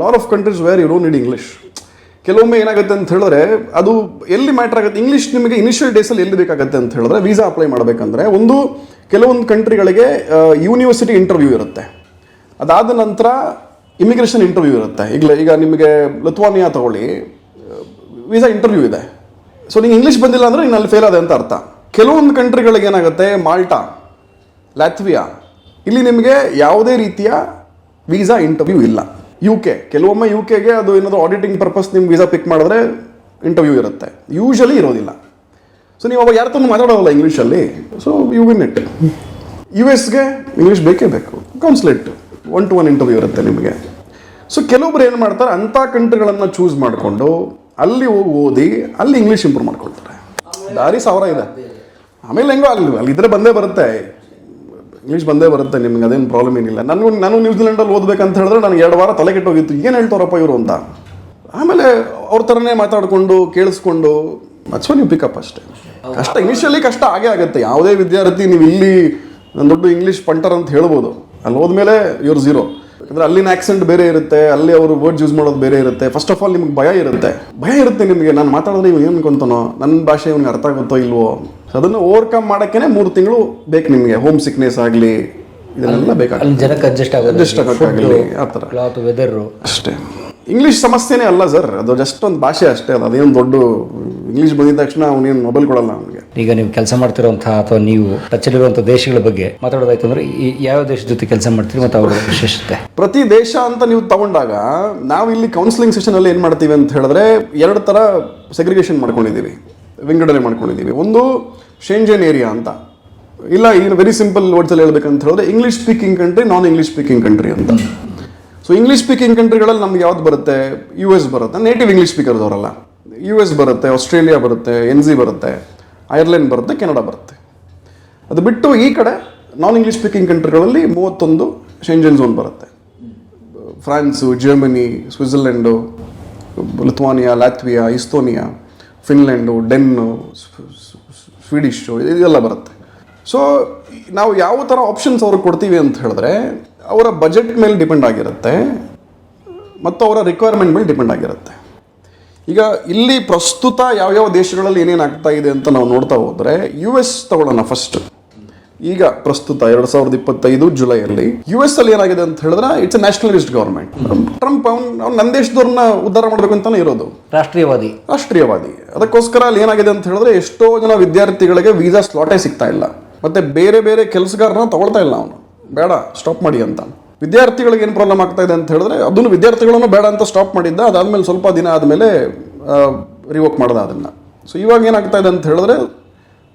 lot of countries where you don't need English ಕೆಲವೊಮ್ಮೆ ಏನಾಗುತ್ತೆ ಅಂತ ಹೇಳಿದ್ರೆ, ಅದು ಎಲ್ಲಿ ಮ್ಯಾಟ್ರ್ ಆಗುತ್ತೆ? ಇಂಗ್ಲೀಷ್ ನಿಮಗೆ ಇನಿಷಿಯಲ್ ಡೇಸಲ್ಲಿ ಎಲ್ಲಿ ಬೇಕಾಗುತ್ತೆ ಅಂತ ಹೇಳಿದ್ರೆ ವೀಸಾ ಅಪ್ಲೈ ಮಾಡಬೇಕಂದ್ರೆ ಒಂದು ಕೆಲವೊಂದು ಕಂಟ್ರಿಗಳಿಗೆ ಯೂನಿವರ್ಸಿಟಿ ಇಂಟರ್ವ್ಯೂ ಇರುತ್ತೆ. ಅದಾದ ನಂತರ ಇಮಿಗ್ರೇಷನ್ ಇಂಟರ್ವ್ಯೂ ಇರುತ್ತೆ. ಈಗ ಈಗ ನಿಮಗೆ ಲತ್ವಾನಿಯಾ ತಗೊಳ್ಳಿ ವೀಸಾ ಇಂಟರ್ವ್ಯೂ ಇದೆ. ಸೊ ನಿಂಗೆ ಇಂಗ್ಲೀಷ್ ಬಂದಿಲ್ಲ ಅಂದರೆ ನೀನು ಅಲ್ಲಿ ಫೇಲ್ ಆದೆ ಅಂತ ಅರ್ಥ. ಕೆಲವೊಂದು ಕಂಟ್ರಿಗಳಿಗೆ ಏನಾಗುತ್ತೆ? ಮಾಲ್ಟಾ ಲ್ಯಾಥ್ವಿಯಾ ಇಲ್ಲಿ ನಿಮಗೆ ಯಾವುದೇ ರೀತಿಯ ವೀಸಾ ಇಂಟರ್ವ್ಯೂ ಇಲ್ಲ. ಯು ಕೆ ಕೆಲವೊಮ್ಮೆ ಯು ಕೆಗೆ ಅದು ಏನಾದರೂ ಆಡಿಟಿಂಗ್ ಪರ್ಪಸ್ ನಿಮ್ಮ ವೀಸಾ ಪಿಕ್ ಮಾಡಿದ್ರೆ ಇಂಟರ್ವ್ಯೂ ಇರುತ್ತೆ. ಯೂಶಲಿ ಇರೋದಿಲ್ಲ. ಸೊ ನೀವು ಅವಾಗ ತಂದು ಮಾತಾಡೋಲ್ಲ ಇಂಗ್ಲೀಷಲ್ಲಿ so you win it U ಎಸ್ಗೆ ಇಂಗ್ಲೀಷ್ ಬೇಕೇ ಬೇಕು. Consulate one to one interview ಇರುತ್ತೆ ನಿಮಗೆ. ಸೊ ಕೆಲವೊಬ್ಬರು ಏನು ಮಾಡ್ತಾರೆ? ಅಂಥ ಕಂಟ್ರಿಗಳನ್ನು ಚೂಸ್ ಮಾಡಿಕೊಂಡು ಅಲ್ಲಿ ಹೋಗಿ ಓದಿ, ಅಲ್ಲಿ ಇಂಗ್ಲೀಷ್ ಇಂಪ್ರೂವ್ ಮಾಡ್ಕೊಳ್ತಾರೆ. ದಾರಿ ಸಾವಿರ ಇದೆ. ಆಮೇಲೆ ಹೆಂಗೋ ಅಲ್ಲಿ ಇದ್ರೆ ಬಂದೇ ಬರುತ್ತೆ. ಇಂಗ್ಲೀಷ್ ಬಂದೇ ಬರುತ್ತೆ, ನಿಮ್ಗೆ ಅದೇನು ಪ್ರಾಬ್ಲಮ್ ಏನಿಲ್ಲ. ನಾನು ನಾನು ನ್ಯೂಜಿಲೆಂಡಲ್ಲಿ ಓದಬೇಕಂತ ಹೇಳಿದ್ರೆ ನನಗೆ ಎರಡು ವಾರ ತಲೆ ಕೆಟ್ಟೋಗಿತ್ತು. ಏನು ಹೇಳ್ತಾರಪ್ಪ ಇವರು ಅಂತ? ಆಮೇಲೆ ಅವ್ರ ಥರನೇ ಮಾತಾಡಿಕೊಂಡು, ಕೇಳಿಸ್ಕೊಂಡು ಅಚ್ಚೋ ನೀವು ಪಿಕಪ್ ಅಷ್ಟೇ. ಕಷ್ಟ ಇನಿಷಿಯಲಿ ಕಷ್ಟ ಆಗೇ ಆಗುತ್ತೆ. ಯಾವುದೇ ವಿದ್ಯಾರ್ಥಿ ನೀವು ಇಲ್ಲಿ ನನ್ನ ದೊಡ್ಡ ಇಂಗ್ಲೀಷ್ ಪಂಟರ್ ಅಂತ ಹೇಳ್ಬೋದು. ಅಲ್ಲಿ ಹೋದ್ಮೇಲೆ ಇವ್ರು ಝೀರೋ ಯಾಕಂದ್ರೆ ಅಲ್ಲಿನ ಆಕ್ಸೆಂಟ್ ಬೇರೆ ಇರುತ್ತೆ, ಅಲ್ಲಿ ಅವರು ವರ್ಡ್ಸ್ ಯೂಸ್ ಮಾಡೋದು ಬೇರೆ ಇರುತ್ತೆ. ಫಸ್ಟ್ ಆಫ್ ಆಲ್ ನಿಮ್ಗೆ ಭಯ ಇರುತ್ತೆ. ಭಯ ಇರುತ್ತೆ ನಿಮಗೆ. ನಾನು ಮಾತಾಡಿದ್ರೆ ಇವ್ನು ಏನು ಕೊಂತನೋ ನನ್ನ ಭಾಷೆ ಇವ್ನಿಗೆ ಅರ್ಥ ಆಗುತ್ತೋ ಇಲ್ವೋ? ಅದನ್ನು ಓವರ್ಕಮ್ ಮಾಡೋಕ್ಕೇನೆ ಮೂರು ತಿಂಗಳು ಬೇಕು ನಿಮಗೆ. ಹೋಮ್ ಸಿಕ್ನೆಸ್ ಆಗಲಿ ಇದನ್ನೆಲ್ಲ ಬೇಕಾಗುತ್ತೆ ಅಲ್ಲಿ ಜನಕ್ಕೆ ಅಡ್ಜಸ್ಟ್ ಆಗೋದು ಅಡ್ಜಸ್ಟ್ ಆಗೋಕ್ಕಾಗಲಿ, ಆ ಥರ. ಕ್ಲಾತ್ ವೆದರು ಅಷ್ಟೇ. ಇಂಗ್ಲೀಷ್ ಸಮಸ್ಯೆನೇ ಅಲ್ಲ ಸರ್ ಅದು ಜಸ್ಟ್ ಒಂದು ಭಾಷೆ ಅಷ್ಟೇ ಅದು ಅದೇನು ದೊಡ್ಡ ಇಂಗ್ಲೀಷ್ ಬಂದಿದ ತಕ್ಷಣ ಅವನೇನು ಮೊಬೈಲ್ ಕೊಡಲ್ಲ ಅವನಿಗೆ ಈಗ ನೀವು ಕೆಲಸ ಮಾಡ್ತಿರೋಂಥ ಅಥವಾ ನೀವು ಟಚ್ಲಿರುವಂತಹ ದೇಶಗಳ ಬಗ್ಗೆ ಮಾತಾಡೋದಾಯ್ತು ಅಂದ್ರೆ ಈ ಯಾವ ದೇಶದ ಜೊತೆ ಕೆಲಸ ಮಾಡ್ತೀರಿ ಮತ್ತು ಅವರ ವಿಶೇಷತೆ? ಪ್ರತಿ ದೇಶ ಅಂತ ನೀವು ತಗೊಂಡಾಗ ನಾವು ಇಲ್ಲಿ ಕೌನ್ಸಿಲಿಂಗ್ ಸೆಷನಲ್ಲಿ ಏನು ಮಾಡ್ತೀವಿ ಅಂತ ಹೇಳಿದ್ರೆ ಎರಡು ಥರ ಸೆಗ್ರಿಗೇಷನ್ ಮಾಡ್ಕೊಂಡಿದ್ದೀವಿ ವಿಂಗಡಣೆ ಮಾಡ್ಕೊಂಡಿದ್ದೀವಿ. ಒಂದು ಶೇಂಜನ್ ಏರಿಯಾ ಅಂತ. ಇಲ್ಲ ಈಗ ವೆರಿ ಸಿಂಪಲ್ ವರ್ಡ್ಸಲ್ಲಿ ಹೇಳ್ಬೇಕಂತ ಹೇಳಿದ್ರೆ English speaking country non English speaking country ಅಂತ. ಸೊ ಇಂಗ್ಲೀಷ್ ಸ್ಪೀಕಿಂಗ್ ಕಂಟ್ರಿಗಳಲ್ಲಿ ನಮ್ಗೆ ಯಾವ್ದು ಬರುತ್ತೆ? ಯು ಎಸ್ ಬರುತ್ತೆ. ನೇಟಿವ್ ಇಂಗ್ಲೀಷ್ ಸ್ಪೀಕರ್ಸ್ ಅವರಲ್ಲ. ಯು ಎಸ್ ಬರುತ್ತೆ ಆಸ್ಟ್ರೇಲಿಯಾ ಬರುತ್ತೆ ಎನ್ ಜಿ ಬರುತ್ತೆ ಐರ್ಲೆಂಡ್ ಬರುತ್ತೆ ಕೆನಡಾ ಬರುತ್ತೆ. ಅದು ಬಿಟ್ಟು ಈ ಕಡೆ ನಾನ್ ಇಂಗ್ಲೀಷ್ ಸ್ಪೀಕಿಂಗ್ ಕಂಟ್ರಿಗಳಲ್ಲಿ ಮೂವತ್ತೊಂದು ಶೆಂಜನ್ ಝೋನ್ ಬರುತ್ತೆ. France Germany Switzerland Lithuania Latvia Estonia Finland ಡೆನ್ನು Swedish ಇದೆಲ್ಲ ಬರುತ್ತೆ. ಸೊ ನಾವು ಯಾವ ಥರ ಆಪ್ಷನ್ಸ್ ಅವ್ರಿಗೆ ಕೊಡ್ತೀವಿ ಅಂತ ಹೇಳಿದ್ರೆ, ಅವರ ಬಜೆಟ್ ಮೇಲೆ ಡಿಪೆಂಡ್ ಆಗಿರುತ್ತೆ, ಮತ್ತು ಅವರ ರಿಕ್ವೈರ್ಮೆಂಟ್ ಮೇಲೆ ಡಿಪೆಂಡ್ ಆಗಿರುತ್ತೆ. ಈಗ ಇಲ್ಲಿ ಪ್ರಸ್ತುತ ಯಾವ್ಯಾವ ದೇಶಗಳಲ್ಲಿ ಏನೇನು ಆಗ್ತಾ ಇದೆ ಅಂತ ನಾವು ನೋಡ್ತಾ ಹೋದರೆ ಯು ಎಸ್ ತಗೊಳ್ಳೋಣ ಫಸ್ಟ್ ಈಗ ಪ್ರಸ್ತುತ ಎರಡ್ ಸಾವಿರದ ಇಪ್ಪತ್ತೈದು ಜುಲೈಯಲ್ಲಿ ಯು ಎಸ್ ಅಲ್ಲಿ ಏನಾಗಿದೆ ಅಂತ ಹೇಳಿದ್ರೆ it's a nationalist government Trump ಅವ್ನು ಅವ್ನು ನನ್ನ ದೇಶದವ್ರನ್ನ ಉದ್ಧಾರ ಮಾಡಬೇಕು ಅಂತಾನೆ ಇರೋದು. ರಾಷ್ಟ್ರೀಯವಾದಿ. ರಾಷ್ಟ್ರೀಯವಾದಿ. ಅದಕ್ಕೋಸ್ಕರ ಅಲ್ಲಿ ಏನಾಗಿದೆ ಅಂತ ಹೇಳಿದ್ರೆ ಎಷ್ಟೋ ಜನ ವಿದ್ಯಾರ್ಥಿಗಳಿಗೆ ವೀಸಾ ಸ್ಲಾಟೇ ಸಿಗ್ತಾ ಇಲ್ಲ. ಮತ್ತೆ ಬೇರೆ ಬೇರೆ ಕೆಲಸಗಾರನ ತಗೊಳ್ತಾ ಇಲ್ಲ ಅವನು. ಬೇಡ ಸ್ಟಾಪ್ ಮಾಡಿ ಅಂತ. ವಿದ್ಯಾರ್ಥಿಗಳಿಗೆ ಏನು ಪ್ರಾಬ್ಲಮ್ ಆಗ್ತಾ ಇದೆ ಅಂತ ಹೇಳಿದ್ರೆ ಅದನ್ನು ವಿದ್ಯಾರ್ಥಿಗಳನ್ನು ಬೇಡ ಅಂತ ಸ್ಟಾಪ್ ಮಾಡಿದ್ದ ಅದಾದ್ಮೇಲೆ ಸ್ವಲ್ಪ ದಿನ ಆದಮೇಲೆ ರಿವೋಕ್ ಮಾಡ್ದ ಅದನ್ನು. ಸೊ ಇವಾಗ ಏನಾಗ್ತಾ ಇದೆ ಅಂತ ಹೇಳಿದ್ರೆ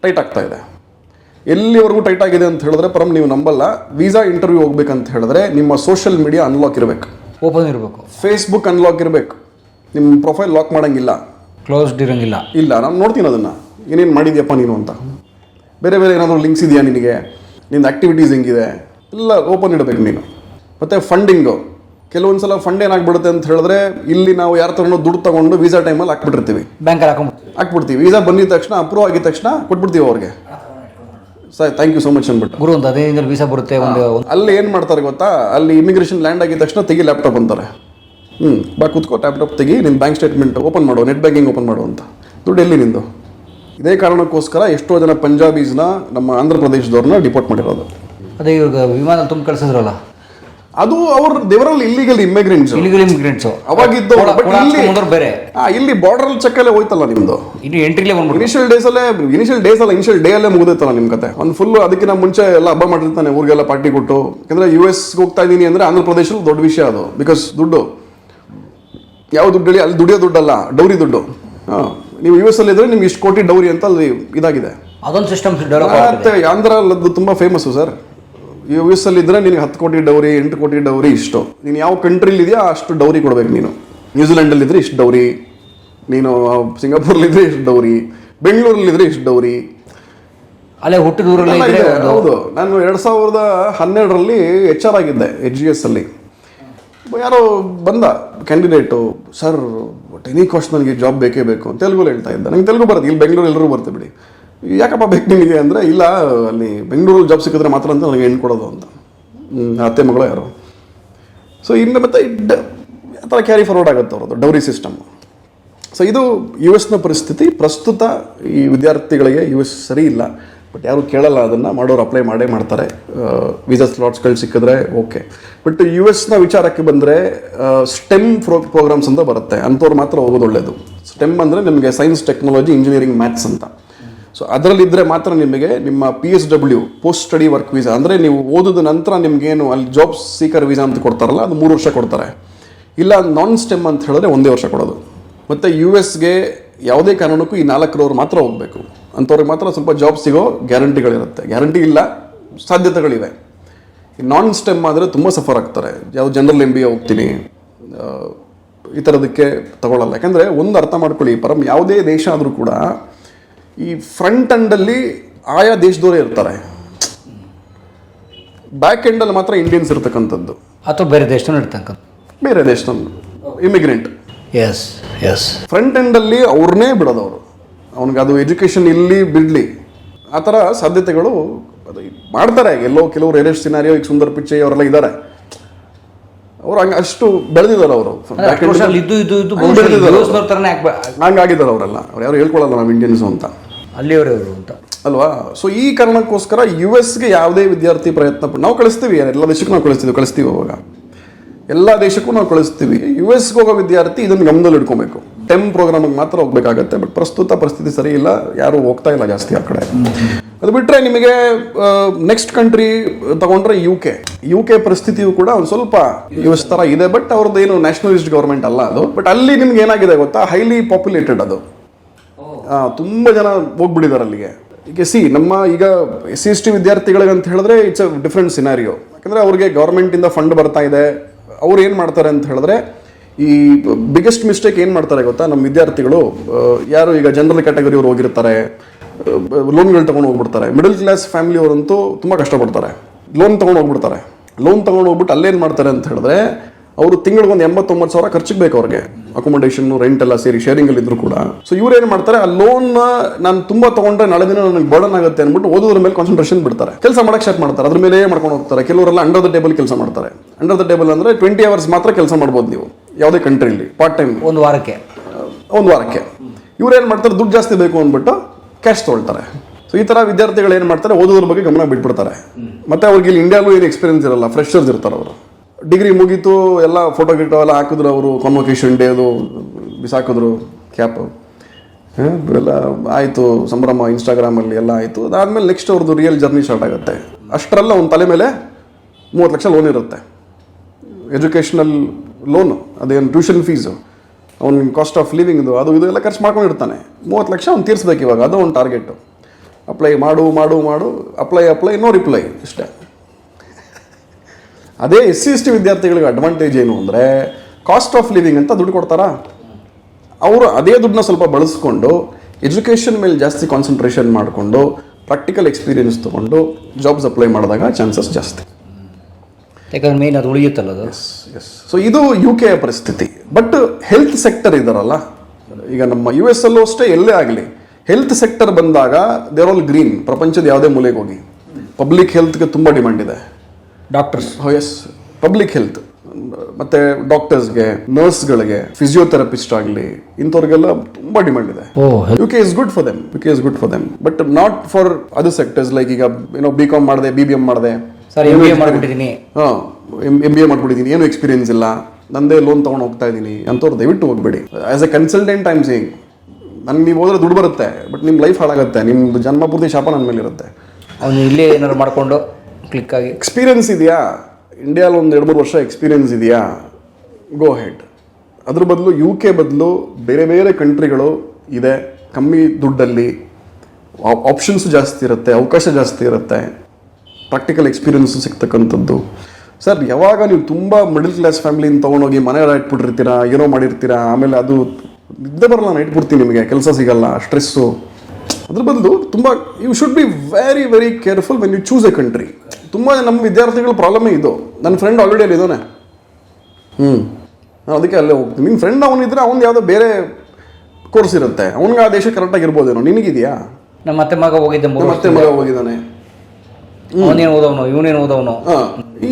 ಟೈಟ್ ಆಗ್ತಾ ಇದೆ. ಎಲ್ಲಿವರೆಗೂ ಟೈಟ್ ಆಗಿದೆ ಅಂತ ಹೇಳಿದ್ರೆ ಪರಮ್ ನೀವು ನಂಬಲ್ಲ. ವೀಸಾ ಇಂಟರ್ವ್ಯೂ ಹೋಗ್ಬೇಕಂತ ಹೇಳಿದ್ರೆ ನಿಮ್ಮ ಸೋಷಿಯಲ್ ಮೀಡಿಯಾ ಅನ್ಲಾಕ್ ಇರಬೇಕು. ಓಪನ್ ಇರಬೇಕು. ಫೇಸ್ಬುಕ್ ಅನ್ಲಾಕ್ ಇರಬೇಕು. ನಿಮ್ಮ ಪ್ರೊಫೈಲ್ ಲಾಕ್ ಮಾಡೋಂಗಿಲ್ಲ. ಕ್ಲೋಸ್ಡ್ ಇರೋಂಗಿಲ್ಲ. ಇಲ್ಲ ನಾನು ನೋಡ್ತೀನಿ ಅದನ್ನು. ಏನೇನು ಮಾಡಿದ್ಯಪ್ಪ ನೀನು ಅಂತ. ಬೇರೆ ಬೇರೆ ಏನಾದರೂ ಲಿಂಕ್ಸ್ ಇದೆಯಾ ನಿನಗೆ? ನಿನ್ನ ಆ್ಯಕ್ಟಿವಿಟೀಸ್ ಹೆಂಗಿದೆ? ಎಲ್ಲ ಓಪನ್ ಇಡಬೇಕು ನೀನು. ಮತ್ತು ಫಂಡಿಂಗು ಕೆಲವೊಂದು ಸಲ ಫಂಡ್ ಏನಾಗ್ಬಿಡುತ್ತೆ ಅಂತ ಹೇಳಿದ್ರೆ ಇಲ್ಲಿ ನಾವು ಯಾರ ಥರನೂ ದುಡ್ಡು ತಗೊಂಡು ವೀಸಾ ಟೈಮಲ್ಲಿ ಹಾಕ್ಬಿಟ್ಟಿರ್ತೀವಿ. ಬ್ಯಾಂಕಲ್ಲಿ ಹಾಕೊಂಡ್ಬಿಡ್ತೀವಿ. ಹಾಕ್ಬಿಡ್ತೀವಿ. ವೀಸಾ ಬಂದಿದ ತಕ್ಷಣ ಅಪ್ರೂವ್ ಆಗಿದ ತಕ್ಷಣ ಕೊಟ್ಬಿಡ್ತೀವಿ ಅವ್ರಿಗೆ. Sir thank you so much ಅಂದ್ಬಿಟ್ಟು. ಗುರು ಒಂದು ಹದಿನೈದು ದಿನ ವೀಸಾ ಬರುತ್ತೆ ಒಂದು ಒಂದು ಅಲ್ಲಿ ಏನು ಮಾಡ್ತಾರೆ ಗೊತ್ತಾ? ಅಲ್ಲಿ ಇಮಿಗ್ರೇಷನ್ ಲ್ಯಾಂಡ್ ಆಗಿದ ತಕ್ಷಣ ತೆಗಿ ಲ್ಯಾಪ್ಟಾಪ್ ಅಂತಾರೆ. ಹ್ಞೂ ಬಾ ಕೂತ್ಕೋ ಲ್ಯಾಪ್ಟಾಪ್ ತೆಗಿ ನಿನ್ನ ಬ್ಯಾಂಕ್ ಸ್ಟೇಟ್ಮೆಂಟ್ ಓಪನ್ ಮಾಡು ನೆಟ್ ಬ್ಯಾಂಕಿಂಗ್ ಓಪನ್ ಮಾಡು ಅಂತ. ದುಡ್ಡು ಎಲ್ಲಿ ನಿಂದು? ಇದೇ ಕಾರಣಕ್ಕೋಸ್ಕರ ಎಷ್ಟೋ ಜನ ಪಂಜಾಬೀಸ್ನ ನಮ್ಮ ಆಂಧ್ರ ಪ್ರದೇಶದವ್ರನ್ನ ಡಿಪೋರ್ಟ್ ಮಾಡಿರೋದು. ಅದೇ ಇವಾಗ ವಿಮಾನ ತುಂಬ ಕಳಿಸಿದ್ರಲ್ಲ ಅದು ಅವ್ರ ದೇವರಲ್ಲಿ ಇಲ್ಲಿಗಲ್ ಇಮಿಗ್ರೆಂಟ್ಸ್ ಇಲ್ಲಿಗಲ್ ಇಮಿಗ್ರೆಂಟ್ಸ್ ಅವಾಗಿದ್ದು ಬಟ್ ಇಲ್ಲಿ ಬೇರೆ. ಆ, ಇಲ್ಲಿ ಬಾರ್ಡರ್ ಚೆಕ್ ಅಲ್ಲೇ ಹೋಯ್ತಲ್ಲ ನಿಮ್ದು. ಇನ್ನು ಎಂಟ್ರಿಲೇ ಬಂದ್ಬಿಟ್ಟು ಇನಿಷಿಯಲ್ ಡೇಸ್ ಅಲ್ಲೇ ಇನಿಷಿಯಲ್ ಡೇಸ್ ಅಲ್ಲ ಇನಿಷಿಯಲ್ ಡೇ ಅಲ್ಲೇ ಮುಗಿದೈತಲ್ಲ ನಿಮ್ ಕತೆ. ಒಂದು ಫುಲ್ ಅದಕ್ಕಿಂತ ಮುಂಚೆ ಎಲ್ಲ ಹಬ್ಬ ಮಾಡಿರ್ತಾನೆ ಊರಿಗೆಲ್ಲ ಪಾರ್ಟಿ ಕೊಟ್ಟು. ಯಾಕಂದ್ರೆ ಯು ಎಸ್ ಹೋಗ್ತಾ ಇದೀನಿ ಅಂದ್ರೆ ಆಂಧ್ರ ಪ್ರದೇಶದಲ್ಲಿ ದೊಡ್ಡ ವಿಷಯ ಅದು. ಬಿಕಾಸ್ ದುಡ್ಡು. ಯಾವ ದುಡ್ಡು ಹೇಳಿ ಅಲ್ಲಿ ದುಡಿಯೋ ದುಡ್ಡಲ್ಲ ಡೌರಿ ದುಡ್ಡು. ಹಾ. ನೀವು ಯು ಎಸ್ ಅಲ್ಲಿ ಇದ್ರೆ ನಿಮ್ಗೆ ಇಷ್ಟು ಕೋಟಿ ಡೌರಿ ಅಂತ ಅಲ್ಲಿ ಇದಾಗಿದೆ. ಅದೊಂದು ಸಿಸ್ಟಮ್ ಆಂಧ್ರ ತುಂಬಾ ಫೇಮಸ್ ಸರ್. ಯು ಎಸ್ ಅಲ್ಲಿ ಇದ್ರೆ ನಿನಗೆ ಹತ್ತು ಕೋಟಿ ಡೌರಿ ಎಂಟು ಕೋಟಿ ಡೌರಿ ಇಷ್ಟು. ನೀನು ಯಾವ ಕಂಟ್ರಿಲಿ ಇದೆಯಾ ಅಷ್ಟು ಡೌರಿ ಕೊಡಬೇಕು ನೀನು. ನ್ಯೂಜಿಲೆಂಡಲ್ಲಿ ಇದ್ರೆ ಇಷ್ಟು ಡೌರಿ ನೀನು ಸಿಂಗಾಪುರಲ್ಲಿ ಇದ್ರೆ ಇಷ್ಟು ಡೌರಿ ಬೆಂಗಳೂರಲ್ಲಿ ಇದ್ರೆ ಇಷ್ಟು ಡೌರಿ. ಅಲ್ಲೇ ಹುಟ್ಟಿದ ಊರಲ್ಲೇ ಹೌದು. ನಾನು ಎರಡು ಸಾವಿರದ ಹನ್ನೆರಡರಲ್ಲಿ ಎಚ್ ಆರ್ ಆಗಿದ್ದೆ ಎಚ್ ಜಿ ಎಸ್ ಅಲ್ಲಿ. ಯಾರೋ ಬಂದ ಕ್ಯಾಂಡಿಡೇಟು ಸರ್ ಟೆನಿ ಕಾಸ್ಟ್ ನನಗೆ ಜಾಬ್ ಬೇಕೇ ಬೇಕು ತೆಲುಗು ಹೇಳ್ತಾ ಇದ್ದ. ನಂಗೆ ತೆಲುಗು ಬರುತ್ತೆ. ಇಲ್ಲಿ ಬೆಂಗಳೂರು ಎಲ್ಲರೂ ಬರ್ತೆ ಬಿಡಿ. ಯಾಕಪ್ಪ ಬೇಕು ನಿಮಗೆ ಅಂದರೆ ಇಲ್ಲ, ಅಲ್ಲಿ ಬೆಂಗಳೂರಲ್ಲಿ ಜಾಬ್ ಸಿಕ್ಕಿದ್ರೆ ಮಾತ್ರ ಅಂತ ನನಗೆ ಹೆಣ್ಣು ಕೊಡೋದು ಅಂತ. ಅತ್ತೆ ಮಗಳು ಯಾರು? ಸೊ ಇನ್ನು ಮತ್ತೆ ಇಡ್ ಆ ಥರ ಕ್ಯಾರಿ ಫಾರ್ವರ್ಡ್ ಆಗುತ್ತೆ ಅವ್ರದ್ದು ಡೌರಿ ಸಿಸ್ಟಮ್ ಸೊ ಇದು ಯು ಎಸ್ನ ಪರಿಸ್ಥಿತಿ. ಪ್ರಸ್ತುತ ಈ ವಿದ್ಯಾರ್ಥಿಗಳಿಗೆ ಯು ಎಸ್ ಸರಿ ಇಲ್ಲ. ಬಟ್ ಯಾರು ಕೇಳಲ್ಲ ಅದನ್ನು, ಮಾಡೋರು ಅಪ್ಲೈ ಮಾಡೇ ಮಾಡ್ತಾರೆ. ವೀಸಾ ಸ್ಲಾಟ್ಸ್ಗಳು ಸಿಕ್ಕಿದ್ರೆ ಓಕೆ ಬಟ್ ಯು ಎಸ್ನ ವಿಚಾರಕ್ಕೆ ಬಂದರೆ ಸ್ಟೆಮ್ ಪ್ರೋ ಪ್ರೋಗ್ರಾಮ್ಸ್ ಅಂತ ಬರುತ್ತೆ. ಅಂಥವ್ರು ಮಾತ್ರ ಹೋಗೋದು ಒಳ್ಳೆಯದು ಸ್ಟೆಮ್ ಅಂದರೆ ನಿಮಗೆ ಸೈನ್ಸ್ ಟೆಕ್ನಾಲಜಿ ಇಂಜಿನಿಯರಿಂಗ್ ಮ್ಯಾಥ್ಸ್ ಅಂತ. ಸೊ ಅದರಲ್ಲಿದ್ದರೆ ಮಾತ್ರ ನಿಮಗೆ ನಿಮ್ಮ P S W post study work visa ಅಂದರೆ ನೀವು ಓದಿದ ನಂತರ ನಿಮಗೇನು ಅಲ್ಲಿ ಜಾಬ್ ಸೀಕರ್ ವೀಸಾ ಅಂತ ಕೊಡ್ತಾರಲ್ಲ, ಅದು ಮೂರು ವರ್ಷ ಕೊಡ್ತಾರೆ. ಇಲ್ಲ ನಾನ್ ಸ್ಟೆಮ್ ಅಂತ ಹೇಳಿದ್ರೆ ಒಂದೇ ವರ್ಷ ಕೊಡೋದು. ಮತ್ತು ಯು ಎಸ್ಗೆ ಯಾವುದೇ ಕಾರಣಕ್ಕೂ ಈ ನಾಲ್ಕರವ್ರು ಮಾತ್ರ ಹೋಗಬೇಕು. ಅಂಥವ್ರಿಗೆ ಮಾತ್ರ ಸ್ವಲ್ಪ ಜಾಬ್ ಸಿಗೋ ಗ್ಯಾರಂಟಿಗಳಿರುತ್ತೆ. ಗ್ಯಾರಂಟಿ ಇಲ್ಲ, ಸಾಧ್ಯತೆಗಳಿವೆ. ನಾನ್ ಸ್ಟೆಮ್ ಆದರೆ ತುಂಬ ಸಫರ್ ಆಗ್ತಾರೆ. ಯಾವ ಜನರಲ್ ಎಂ ಬಿ ಎ ಹೋಗ್ತೀನಿ ಈ ಥರದಕ್ಕೆ ತಗೊಳ್ಳಲ್ಲ ಯಾಕಂದರೆ ಒಂದು ಅರ್ಥ ಮಾಡ್ಕೊಳ್ಳಿ, ಪರಂ ಯಾವುದೇ ದೇಶ ಆದರೂ ಕೂಡ ಈ ಫ್ರಂಟ್ ಎಂಡಲ್ಲಿ ಆಯಾ ದೇಶದವರೇ ಇರ್ತಾರೆ. ಬ್ಯಾಕ್ ಎಂಡಲ್ಲಿ ಮಾತ್ರ ಇಂಡಿಯನ್ಸ್ ಇರ್ತಕ್ಕಂಥದ್ದು. ಅಥವಾ ಬೇರೆ ದೇಶದಲ್ಲಿ ಇರ್ತಂಕ ಬೇರೆ ದೇಶದ ಇಮಿಗ್ರೆಂಟ್ ಎಸ್ ಎಸ್ ಫ್ರಂಟ್ ಎಂಡಲ್ಲಿ ಅವ್ರನ್ನೇ ಬಿಡೋದು ಅವರು ಅವ್ನಿಗೆ ಅದು ಎಜುಕೇಷನ್ ಇಲ್ಲಿ ಬಿಡಲಿ. ಆ ಥರ ಸಾಧ್ಯತೆಗಳು ಅದು ಮಾಡ್ತಾರೆ. ಎಲ್ಲೋ ಕೆಲವರು ಎರೆಸ್ಟ್ ಸಿನಾರಿಯೋ ಈಗ ಸುಂದರ್ ಪಿಚ್ಚೆ ಅವರೆಲ್ಲ ಇದ್ದಾರೆ. ಅವ್ರು ಹಂಗೆ ಅಷ್ಟು ಬೆಳೆದಿದ್ದಾರೆ ಅವರು. ಇದ್ದು ಇದ್ದು ಇದ್ದು ಬೆಳೆದಿದ್ದಾರೆ ಥರನೇ ಆಗ್ಬ ಹಂಗಾಗಿದ್ದಾರೆ ಅವರೆಲ್ಲ. ಅವ್ರು ಯಾರು ಹೇಳ್ಕೊಳ್ಳಲ್ಲ ನಾವು ಇಂಡಿಯನ್ಸು ಅಂತ. ಅಲ್ಲಿಯವರೇ ಅವರು ಅಂತ. ಅಲ್ವಾ? ಸೊ ಈ ಕಾರಣಕ್ಕೋಸ್ಕರ ಯು ಎಸ್ಗೆ ಯಾವುದೇ ವಿದ್ಯಾರ್ಥಿ ಪ್ರಯತ್ನ ನಾವು ಕಳಿಸ್ತೀವಿ ಎಲ್ಲ ದೇಶಕ್ಕೂ ನಾವು ಕಳಿಸ್ತೀವಿ ಕಳಿಸ್ತೀವಿ ಅವಾಗ. ಎಲ್ಲ ದೇಶಕ್ಕೂ ನಾವು ಕಳಿಸ್ತೀವಿ. ಯು ಎಸ್ಗೆ ಹೋಗೋ ವಿದ್ಯಾರ್ಥಿ ಇದನ್ನು ಗಮನದಲ್ಲಿ ಇಟ್ಕೋಬೇಕು. ಟೆಮ್ ಪ್ರೋಗ್ರಾಮಿಗೆ ಮಾತ್ರ ಹೋಗ್ಬೇಕಾಗತ್ತೆ ಬಟ್ ಪ್ರಸ್ತುತ ಪರಿಸ್ಥಿತಿ ಸರಿ ಇಲ್ಲ, ಯಾರು ಹೋಗ್ತಾ ಇಲ್ಲ ಜಾಸ್ತಿ ಆ ಕಡೆ. ಅದು ಬಿಟ್ಟರೆ ನಿಮಗೆ ನೆಕ್ಸ್ಟ್ ಕಂಟ್ರಿ ತಗೊಂಡ್ರೆ ಯು ಕೆ ಯು ಕೆ ಪರಿಸ್ಥಿತಿಯು ಕೂಡ ಒಂದು ಸ್ವಲ್ಪ ಯು ಎಸ್ ಥರ ಇದೆ ಬಟ್ ಅವ್ರದ್ದು ಏನು ನ್ಯಾಷನಲಿಸ್ಟ್ ಗೌರ್ಮೆಂಟ್ ಅಲ್ಲ ಅದು. ಬಟ್ ಅಲ್ಲಿ ನಿಮ್ಗೆ ಏನಾಗಿದೆ ಗೊತ್ತಾ? ಹೈಲಿ ಪಾಪ್ಯುಲೇಟೆಡ್ ಅದು. ತುಂಬ ಜನ ಹೋಗ್ಬಿಟ್ಟಿದ್ದಾರೆ ಅಲ್ಲಿಗೆ. ಈಗ ಸಿ ನಮ್ಮ ಈಗ ಎಸ್ ಸಿ ಎಸ್ ಟಿ ವಿದ್ಯಾರ್ಥಿಗಳಿಗಂತ ಹೇಳಿದ್ರೆ ಇಟ್ಸ್ ಅ ಡಿಫ್ರೆಂಟ್ ಸಿನಾರಿಯೋ ಯಾಕಂದರೆ ಅವ್ರಿಗೆ ಗೌರ್ಮೆಂಟಿಂದ ಫಂಡ್ ಬರ್ತಾ ಇದೆ. ಅವ್ರು ಏನು ಮಾಡ್ತಾರೆ ಅಂತ ಹೇಳಿದ್ರೆ, ಈ ಬಿಗ್ಗೆಸ್ಟ್ ಮಿಸ್ಟೇಕ್ ಏನು ಮಾಡ್ತಾರೆ ಗೊತ್ತಾ? ನಮ್ಮ ವಿದ್ಯಾರ್ಥಿಗಳು ಯಾರು ಈಗ ಜನರಲ್ ಕ್ಯಾಟಗರಿ ಅವ್ರು ಹೋಗಿರ್ತಾರೆ ಲೋನ್ಗಳು ತೊಗೊಂಡು ಹೋಗ್ಬಿಡ್ತಾರೆ. ಮಿಡಲ್ ಕ್ಲಾಸ್ ಫ್ಯಾಮಿಲಿ ಅವರಂತೂ ತುಂಬ ಕಷ್ಟಪಡ್ತಾರೆ. ಲೋನ್ ತೊಗೊಂಡು ಹೋಗ್ಬಿಡ್ತಾರೆ. ಲೋನ್ ತೊಗೊಂಡು ಹೋಗ್ಬಿಟ್ಟು ಅಲ್ಲೇನು ಮಾಡ್ತಾರೆ ಅಂತ ಹೇಳಿದ್ರೆ, ಅವರು ತಿಂಗಳಿಗೆ ಒಂದು ಎಂಬತ್ತೊಂಬತ್ತು ಸಾವಿರ ಖರ್ಚಿಗೆ ಬೇಕು ಅವ್ರಿಗೆ. ಅಕೊಮಡೇಷನ್ ರೆಂಟ್ ಎಲ್ಲ ಸೇರಿ ಶೇರಿಂಗ್ ಅಲ್ಲಿ ಇದ್ರು ಕೂಡ. ಸೊ ಇವ್ರು ಏನು ಮಾಡ್ತಾರೆ ಆ ಲೋನ್ ನಾನು ತುಂಬಾ ತಗೊಂಡ್ರೆ ನಾಳೆ ದಿನ ನನಗೆ ಬರ್ಡನ್ ಆಗುತ್ತೆ ಅಂದ್ಬಿಟ್ಟು ಓದೋದ್ರ ಮೇಲೆ ಕಾನ್ಸಂಟ್ರೇಷನ್ ಬಿಡ್ತಾರೆ. ಕೆಲಸ ಮಾಡಕ್ ಸ್ಟಾರ್ಟ್ ಮಾಡ್ತಾರೆ. ಅದ್ರ ಮೇಲೆ ಮಾಡ್ಕೊಂಡು ಹೋಗ್ತಾರೆ. ಕೆಲವರೆಲ್ಲ ಅಂಡರ್ ದ ಟೇಬಲ್ ಕೆಲಸ ಮಾಡ್ತಾರೆ. ಅಂಡರ್ ದ ಟೇಬಲ್ ಅಂದ್ರೆ ಟ್ವೆಂಟಿ ಅವರ್ಸ್ ಮಾತ್ರ ಕೆಲಸ ಮಾಡ್ಬೋದು ನೀವು. ಯಾವುದೇ ಕಂಟ್ರಿಲಿ ಪಾರ್ಟ್ ಟೈಮ್ ಒಂದು ವಾರಕ್ಕೆ. ಒಂದು ವಾರಕ್ಕೆ. ಇವ್ರು ಏನು ಮಾಡ್ತಾರೆ ದುಡ್ಡು ಜಾಸ್ತಿ ಬೇಕು ಅಂದ್ಬಿಟ್ಟು ಕ್ಯಾಶ್ ತೊಗೊಳ್ತಾರೆ. ಸೊ ಈ ಥರ ವಿದ್ಯಾರ್ಥಿಗಳು ಏನು ಮಾಡ್ತಾರೆ ಓದೋದ್ರ ಬಗ್ಗೆ ಗಮನ ಬಿಟ್ಬಿಡ್ತಾರೆ. ಮತ್ತೆ ಅವ್ರಿಗೆ ಇಲ್ಲಿ ಇಂಡಿಯಾಗೂ ಏನು ಎಕ್ಸ್ಪೀರಿಯನ್ಸ್ ಇರಲ್ಲ ಫ್ರೆಶರ್ಸ್ ಇರ್ತಾರೆ ಅವರು. ಡಿಗ್ರಿ ಮುಗೀತು, ಎಲ್ಲ ಫೋಟೋ ಗಿಟೋ ಎಲ್ಲ ಹಾಕಿದ್ರು ಅವರು ಕಾನ್ವೊಕೇಶನ್ ಡೇ ಅದು, ಬಿಸಾಕಿದ್ರು ಕ್ಯಾಪ್ ಎಲ್ಲ ಆಯಿತು, ಸಂಭ್ರಮ ಇನ್ಸ್ಟಾಗ್ರಾಮಲ್ಲಿ ಎಲ್ಲ ಆಯಿತು. ಅದಾದಮೇಲೆ ನೆಕ್ಸ್ಟ್ ಅವ್ರದ್ದು ರಿಯಲ್ ಜರ್ನಿ ಸ್ಟಾರ್ಟ್ ಆಗುತ್ತೆ. ಅಷ್ಟರಲ್ಲ ಒಂದು ತಲೆ ಮೇಲೆ ಮೂವತ್ತು ಲಕ್ಷ ಲೋನ್ ಇರುತ್ತೆ. ಎಜುಕೇಷನಲ್ ಲೋನು ಅದೇನು ಟ್ಯೂಷನ್ ಫೀಸು ಅವ್ನ ಕಾಸ್ಟ್ ಆಫ್ ಲಿವಿಂಗ್ದು ಅದು ಇದು ಎಲ್ಲ ಖರ್ಚು ಮಾಡ್ಕೊಂಡಿರ್ತಾನೆ ಮೂವತ್ತು ಲಕ್ಷ ಅವ್ನು ತೀರಿಸ್ಬೇಕು ಇವಾಗ, ಅದು ಒಂದು ಟಾರ್ಗೆಟು ಅಪ್ಲೈ ಮಾಡು ಮಾಡು ಮಾಡು ಅಪ್ಲೈ ಅಪ್ಲೈ ನೋ ರಿಪ್ಲೈ ಇಷ್ಟೇ. ಅದೇ ಎಸ್ ಸಿ ಎಸ್ ಟಿ ವಿದ್ಯಾರ್ಥಿಗಳಿಗೆ ಅಡ್ವಾಂಟೇಜ್ ಏನು ಅಂದರೆ ಕಾಸ್ಟ್ ಆಫ್ ಲಿವಿಂಗ್ ಅಂತ ದುಡ್ಡು ಕೊಡ್ತಾರಾ? ಅವರು ಅದೇ ದುಡ್ಡನ್ನ ಸ್ವಲ್ಪ ಬಳಸ್ಕೊಂಡು ಎಜುಕೇಷನ್ ಮೇಲೆ ಜಾಸ್ತಿ ಕಾನ್ಸಂಟ್ರೇಷನ್ ಮಾಡಿಕೊಂಡು ಪ್ರಾಕ್ಟಿಕಲ್ ಎಕ್ಸ್ಪೀರಿಯನ್ಸ್ ತೊಗೊಂಡು ಜಾಬ್ಸ್ ಅಪ್ಲೈ ಮಾಡಿದಾಗ ಚಾನ್ಸಸ್ ಜಾಸ್ತಿ. ಯಾಕಂದ್ರೆ ಮೇನ್ ಅದು ಉಳಿಯುತ್ತಲ್ಲ ಅದು? ಎಸ್ ಸೊ ಇದು ಯು ಕೆ ಪರಿಸ್ಥಿತಿ. ಬಟ್ ಹೆಲ್ತ್ ಸೆಕ್ಟರ್ ಇದಾರಲ್ಲ? ಈಗ ನಮ್ಮ ಯು ಎಸ್ ಅಲ್ಲೂ ಅಷ್ಟೇ ಎಲ್ಲೇ ಆಗಲಿ ಹೆಲ್ತ್ ಸೆಕ್ಟರ್ ಬಂದಾಗ ದೇರ್ ಆಲ್ ಗ್ರೀನ್ ಪ್ರಪಂಚದ ಯಾವುದೇ ಮೂಲೆಗೆ ಹೋಗಿ. ಪಬ್ಲಿಕ್ ಹೆಲ್ತ್ಗೆ ತುಂಬ ಡಿಮ್ಯಾಂಡ್ ಇದೆ. ಡಾಕ್ಟರ್ಸ್ ಎಸ್ ಪಬ್ಲಿಕ್ ಹೆಲ್ತ್ ಮತ್ತೆ ಡಾಕ್ಟರ್ಸ್ಗೆ ನರ್ಸ್ಗಳಿಗೆ ಫಿಸಿಯೋಥೆರಪಿಸ್ಟ್ ಆಗಲಿ ಇಂಥವ್ರಿಗೆಲ್ಲ ತುಂಬಾ ಡಿಮ್ಯಾಂಡ್ ಇದೆ. U K is good for them U K is good for them but not for other sectors like ಈಗ ಏನೋ ಬಿ ಕಾಮ್ ಮಾಡಿದೆ ಬಿ ಬಿ ಎಂ ಮಾಡಿದೆ. ಸರ್ ಎಂ ಬಿ ಎ ಮಾಡಿಬಿಟ್ಟಿದ್ದೀನಿ ಹಾಂ ಎಂ ಎಂ ಬಿ ಎ ಮಾಡ್ಬಿಟ್ಟಿದ್ದೀನಿ ಏನು experience ಇಲ್ಲ. ನಂದೇ ಲೋನ್ ತೊಗೊಂಡು ಹೋಗ್ತಾ ಇದ್ದೀನಿ ಅಂತವ್ರು ದಯವಿಟ್ಟು ಹೋಗ್ಬೇಡಿ. As a consultant I'm saying ನನಗೆ ನೀವು ಹೋದ್ರೆ ದುಡ್ಡು ಬರುತ್ತೆ ಬಟ್ ನಿಮ್ಮ ಲೈಫ್ ಹಾಳಾಗುತ್ತೆ. ನಿಮ್ಮದು ಜನ್ಮ ಪೂರ್ತಿ ಶಾಪ ನನ್ನ ಮೇಲೆ ಇರುತ್ತೆ ಅವನು ಇಲ್ಲೇ ಏನಾದ್ರು ಮಾಡಿಕೊಂಡು ಕ್ಲಿಕ್ ಆಗಿ. ಎಕ್ಸ್ಪೀರಿಯನ್ಸ್ ಇದೆಯಾ? ಇಂಡಿಯಾಲಿ ಒಂದು ಎರಡು ಮೂರು ವರ್ಷ ಎಕ್ಸ್ಪೀರಿಯನ್ಸ್ ಇದೆಯಾ? ಗೋ ಹೆಡ್ ಅದ್ರ ಬದಲು ಯು ಕೆ ಬದಲು ಬೇರೆ ಬೇರೆ ಕಂಟ್ರಿಗಳು ಇದೆ. ಕಮ್ಮಿ ದುಡ್ಡಲ್ಲಿ. ಆಪ್ಷನ್ಸ್ ಜಾಸ್ತಿ ಇರುತ್ತೆ, ಅವಕಾಶ ಜಾಸ್ತಿ ಇರುತ್ತೆ. Practical experience ಸಿಗ್ತಕ್ಕಂಥದ್ದು. ಸರ್ ಯಾವಾಗ ನೀವು ತುಂಬ ಮಿಡಲ್ ಕ್ಲಾಸ್ ಫ್ಯಾಮಿಲಿಯಿಂದ ತೊಗೊಂಡೋಗಿ ಮನೆ ಇಟ್ಬಿಟ್ಟಿರ್ತೀರಾ, ಏನೋ ಮಾಡಿರ್ತೀರಾ, ಆಮೇಲೆ ಅದು ನಿದ್ದೆ ಬರಲ್ಲ ನೈಟ್ ಇಟ್ಬಿಡ್ತೀನಿ ನಿಮಗೆ, ಕೆಲಸ ಸಿಗಲ್ಲ ಸ್ಟ್ರೆಸ್ಸು ಅದ್ರ ಬದಲು ತುಂಬ you should be very very careful when you choose a country ತುಂಬ ನಮ್ಮ ವಿದ್ಯಾರ್ಥಿಗಳ ಪ್ರಾಬ್ಲಮ್ ಇದು. ನನ್ನ ಫ್ರೆಂಡ್ ಆಲ್ರೆಡಿ ಅಲ್ಲಿ ಇದ್ದಾನೆ. ಹ್ಞೂ ನಾನು ಅದಕ್ಕೆ ಅಲ್ಲೇ ಹೋಗ್ತೀನಿ ನಿನ್ನ ಫ್ರೆಂಡ್ ಅವನಿದ್ರೆ ಅವ್ನು ಯಾವುದೋ ಬೇರೆ ಕೋರ್ಸ್ ಇರುತ್ತೆ. ಅವ್ನಿಗೆ ಆ ದೇಶ ಕರೆಕ್ಟಾಗಿ ಇರ್ಬೋದೇನೋ. ನಿನಗಿದೆಯಾ? ನಮ್ಮ ಮತ್ತೆ ಮಗ ಹೋಗಿದ್ದೆ ಮೂರು ಮತ್ತೆ ಮಗ ಹೋಗಿದ್ದಾನೆ. ಅವನೇನು ಓದವನು? ಇವನೇನು ಓದವನು?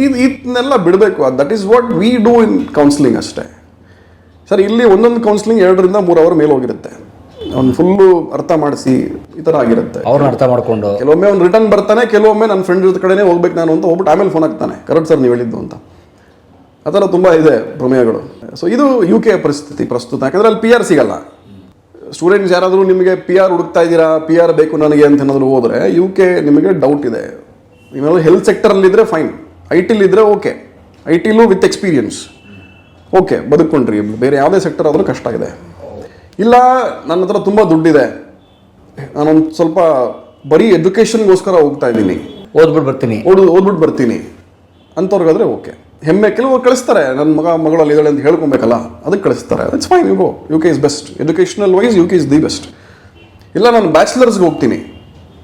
ಇದು ಇದನ್ನೆಲ್ಲ ಬಿಡಬೇಕು. That is what we do in counselling ಅಷ್ಟೇ. ಸರ್ ಇಲ್ಲಿ ಒಂದೊಂದು ಕೌನ್ಸಿಲಿಂಗ್ ಎರಡರಿಂದ ಮೂರು ಅವರ್ ಮೇಲೆ ಹೋಗಿರುತ್ತೆ. ಅವ್ನು ಫುಲ್ಲು ಅರ್ಥ ಮಾಡಿಸಿ ಈ ಥರ ಆಗಿರುತ್ತೆ. ಅವ್ರನ್ನ ಅರ್ಥ ಮಾಡ್ಕೊಂಡು. ಕೆಲವೊಮ್ಮೆ ಅವ್ನು ರಿಟರ್ನ್ ಬರ್ತಾನೆ ಕೆಲವೊಮ್ಮೆ ನನ್ನ ಫ್ರೆಂಡ್ ಜೊತೆ ಕಡೆನೇ ಹೋಗ್ಬೇಕು ನಾನು ಅಂತ ಹೋಗ್ಬಿಟ್ಟು ಆಮೇಲೆ ಫೋನ್ ಹಾಕ್ತಾನೆ. ಕರೆಕ್ಟ್ ಸರ್ ನೀವು ಹೇಳಿದ್ದು ಅಂತ. ಆ ಥರ ತುಂಬ ಇದೆ ಪ್ರಮೇಯಗಳು. ಸೊ ಇದು ಯು ಕೆ ಪರಿಸ್ಥಿತಿ ಪ್ರಸ್ತುತ. ಯಾಕಂದರೆ ಅಲ್ಲಿ ಪಿ ಆರ್ ಸಿಗಲ್ಲ. ಸ್ಟೂಡೆಂಟ್ಸ್ ಯಾರಾದರೂ ನಿಮಗೆ ಪಿ ಆರ್ ಹುಡುಕ್ತಾ ಇದ್ದೀರಾ ಪಿ ಆರ್ ಬೇಕು ನನಗೆ ಅಂತ ಏನಾದರೂ ಹೋದರೆ ಯು ಕೆ ನಿಮಗೆ ಡೌಟ್ ಇದೆ. ನೀವೇನಾದ್ರು ಹೆಲ್ತ್ ಸೆಕ್ಟರಲ್ಲಿದ್ದರೆ ಫೈನ್ ಐ ಟಿಲಿದ್ದರೆ ಓಕೆ ಐ ಟಿಲೂ ವಿತ್ ಎಕ್ಸ್ಪೀರಿಯನ್ಸ್ ಓಕೆ ಬದುಕೊಂಡ್ರಿ ಬೇರೆ ಯಾವುದೇ ಸೆಕ್ಟರ್ ಆದರೂ ಕಷ್ಟ ಇದೆ. ಇಲ್ಲ ನನ್ನ ಹತ್ರ ತುಂಬ ದುಡ್ಡಿದೆ. ನಾನೊಂದು ಸ್ವಲ್ಪ ಬರೀ ಎಜುಕೇಷನ್ಗೋಸ್ಕರ ಹೋಗ್ತಾ ಇದ್ದೀನಿ. ಓದ್ಬಿಟ್ಟು ಬರ್ತೀನಿ. ಓದ್ ಓದ್ಬಿಟ್ಟು ಬರ್ತೀನಿ. ಅಂಥವ್ರಿಗಾದ್ರೆ ಓಕೆ. ಹೆಮ್ಮೆ ಕೆಲವರು ಕಳಿಸ್ತಾರೆ. ನನ್ನ ಮಗ ಮಗಳಲ್ಲಿ ಇದ್ದಾಳೆ ಅಂತ ಹೇಳ್ಕೊಬೇಕಲ್ಲ ಅದಕ್ಕೆ ಕಳಿಸ್ತಾರೆ. It's fine you go U K is best educational wise U K is the best ಇಲ್ಲ ನಾನು ಬ್ಯಾಚುಲರ್ಸ್ಗೆ ಹೋಗ್ತೀನಿ.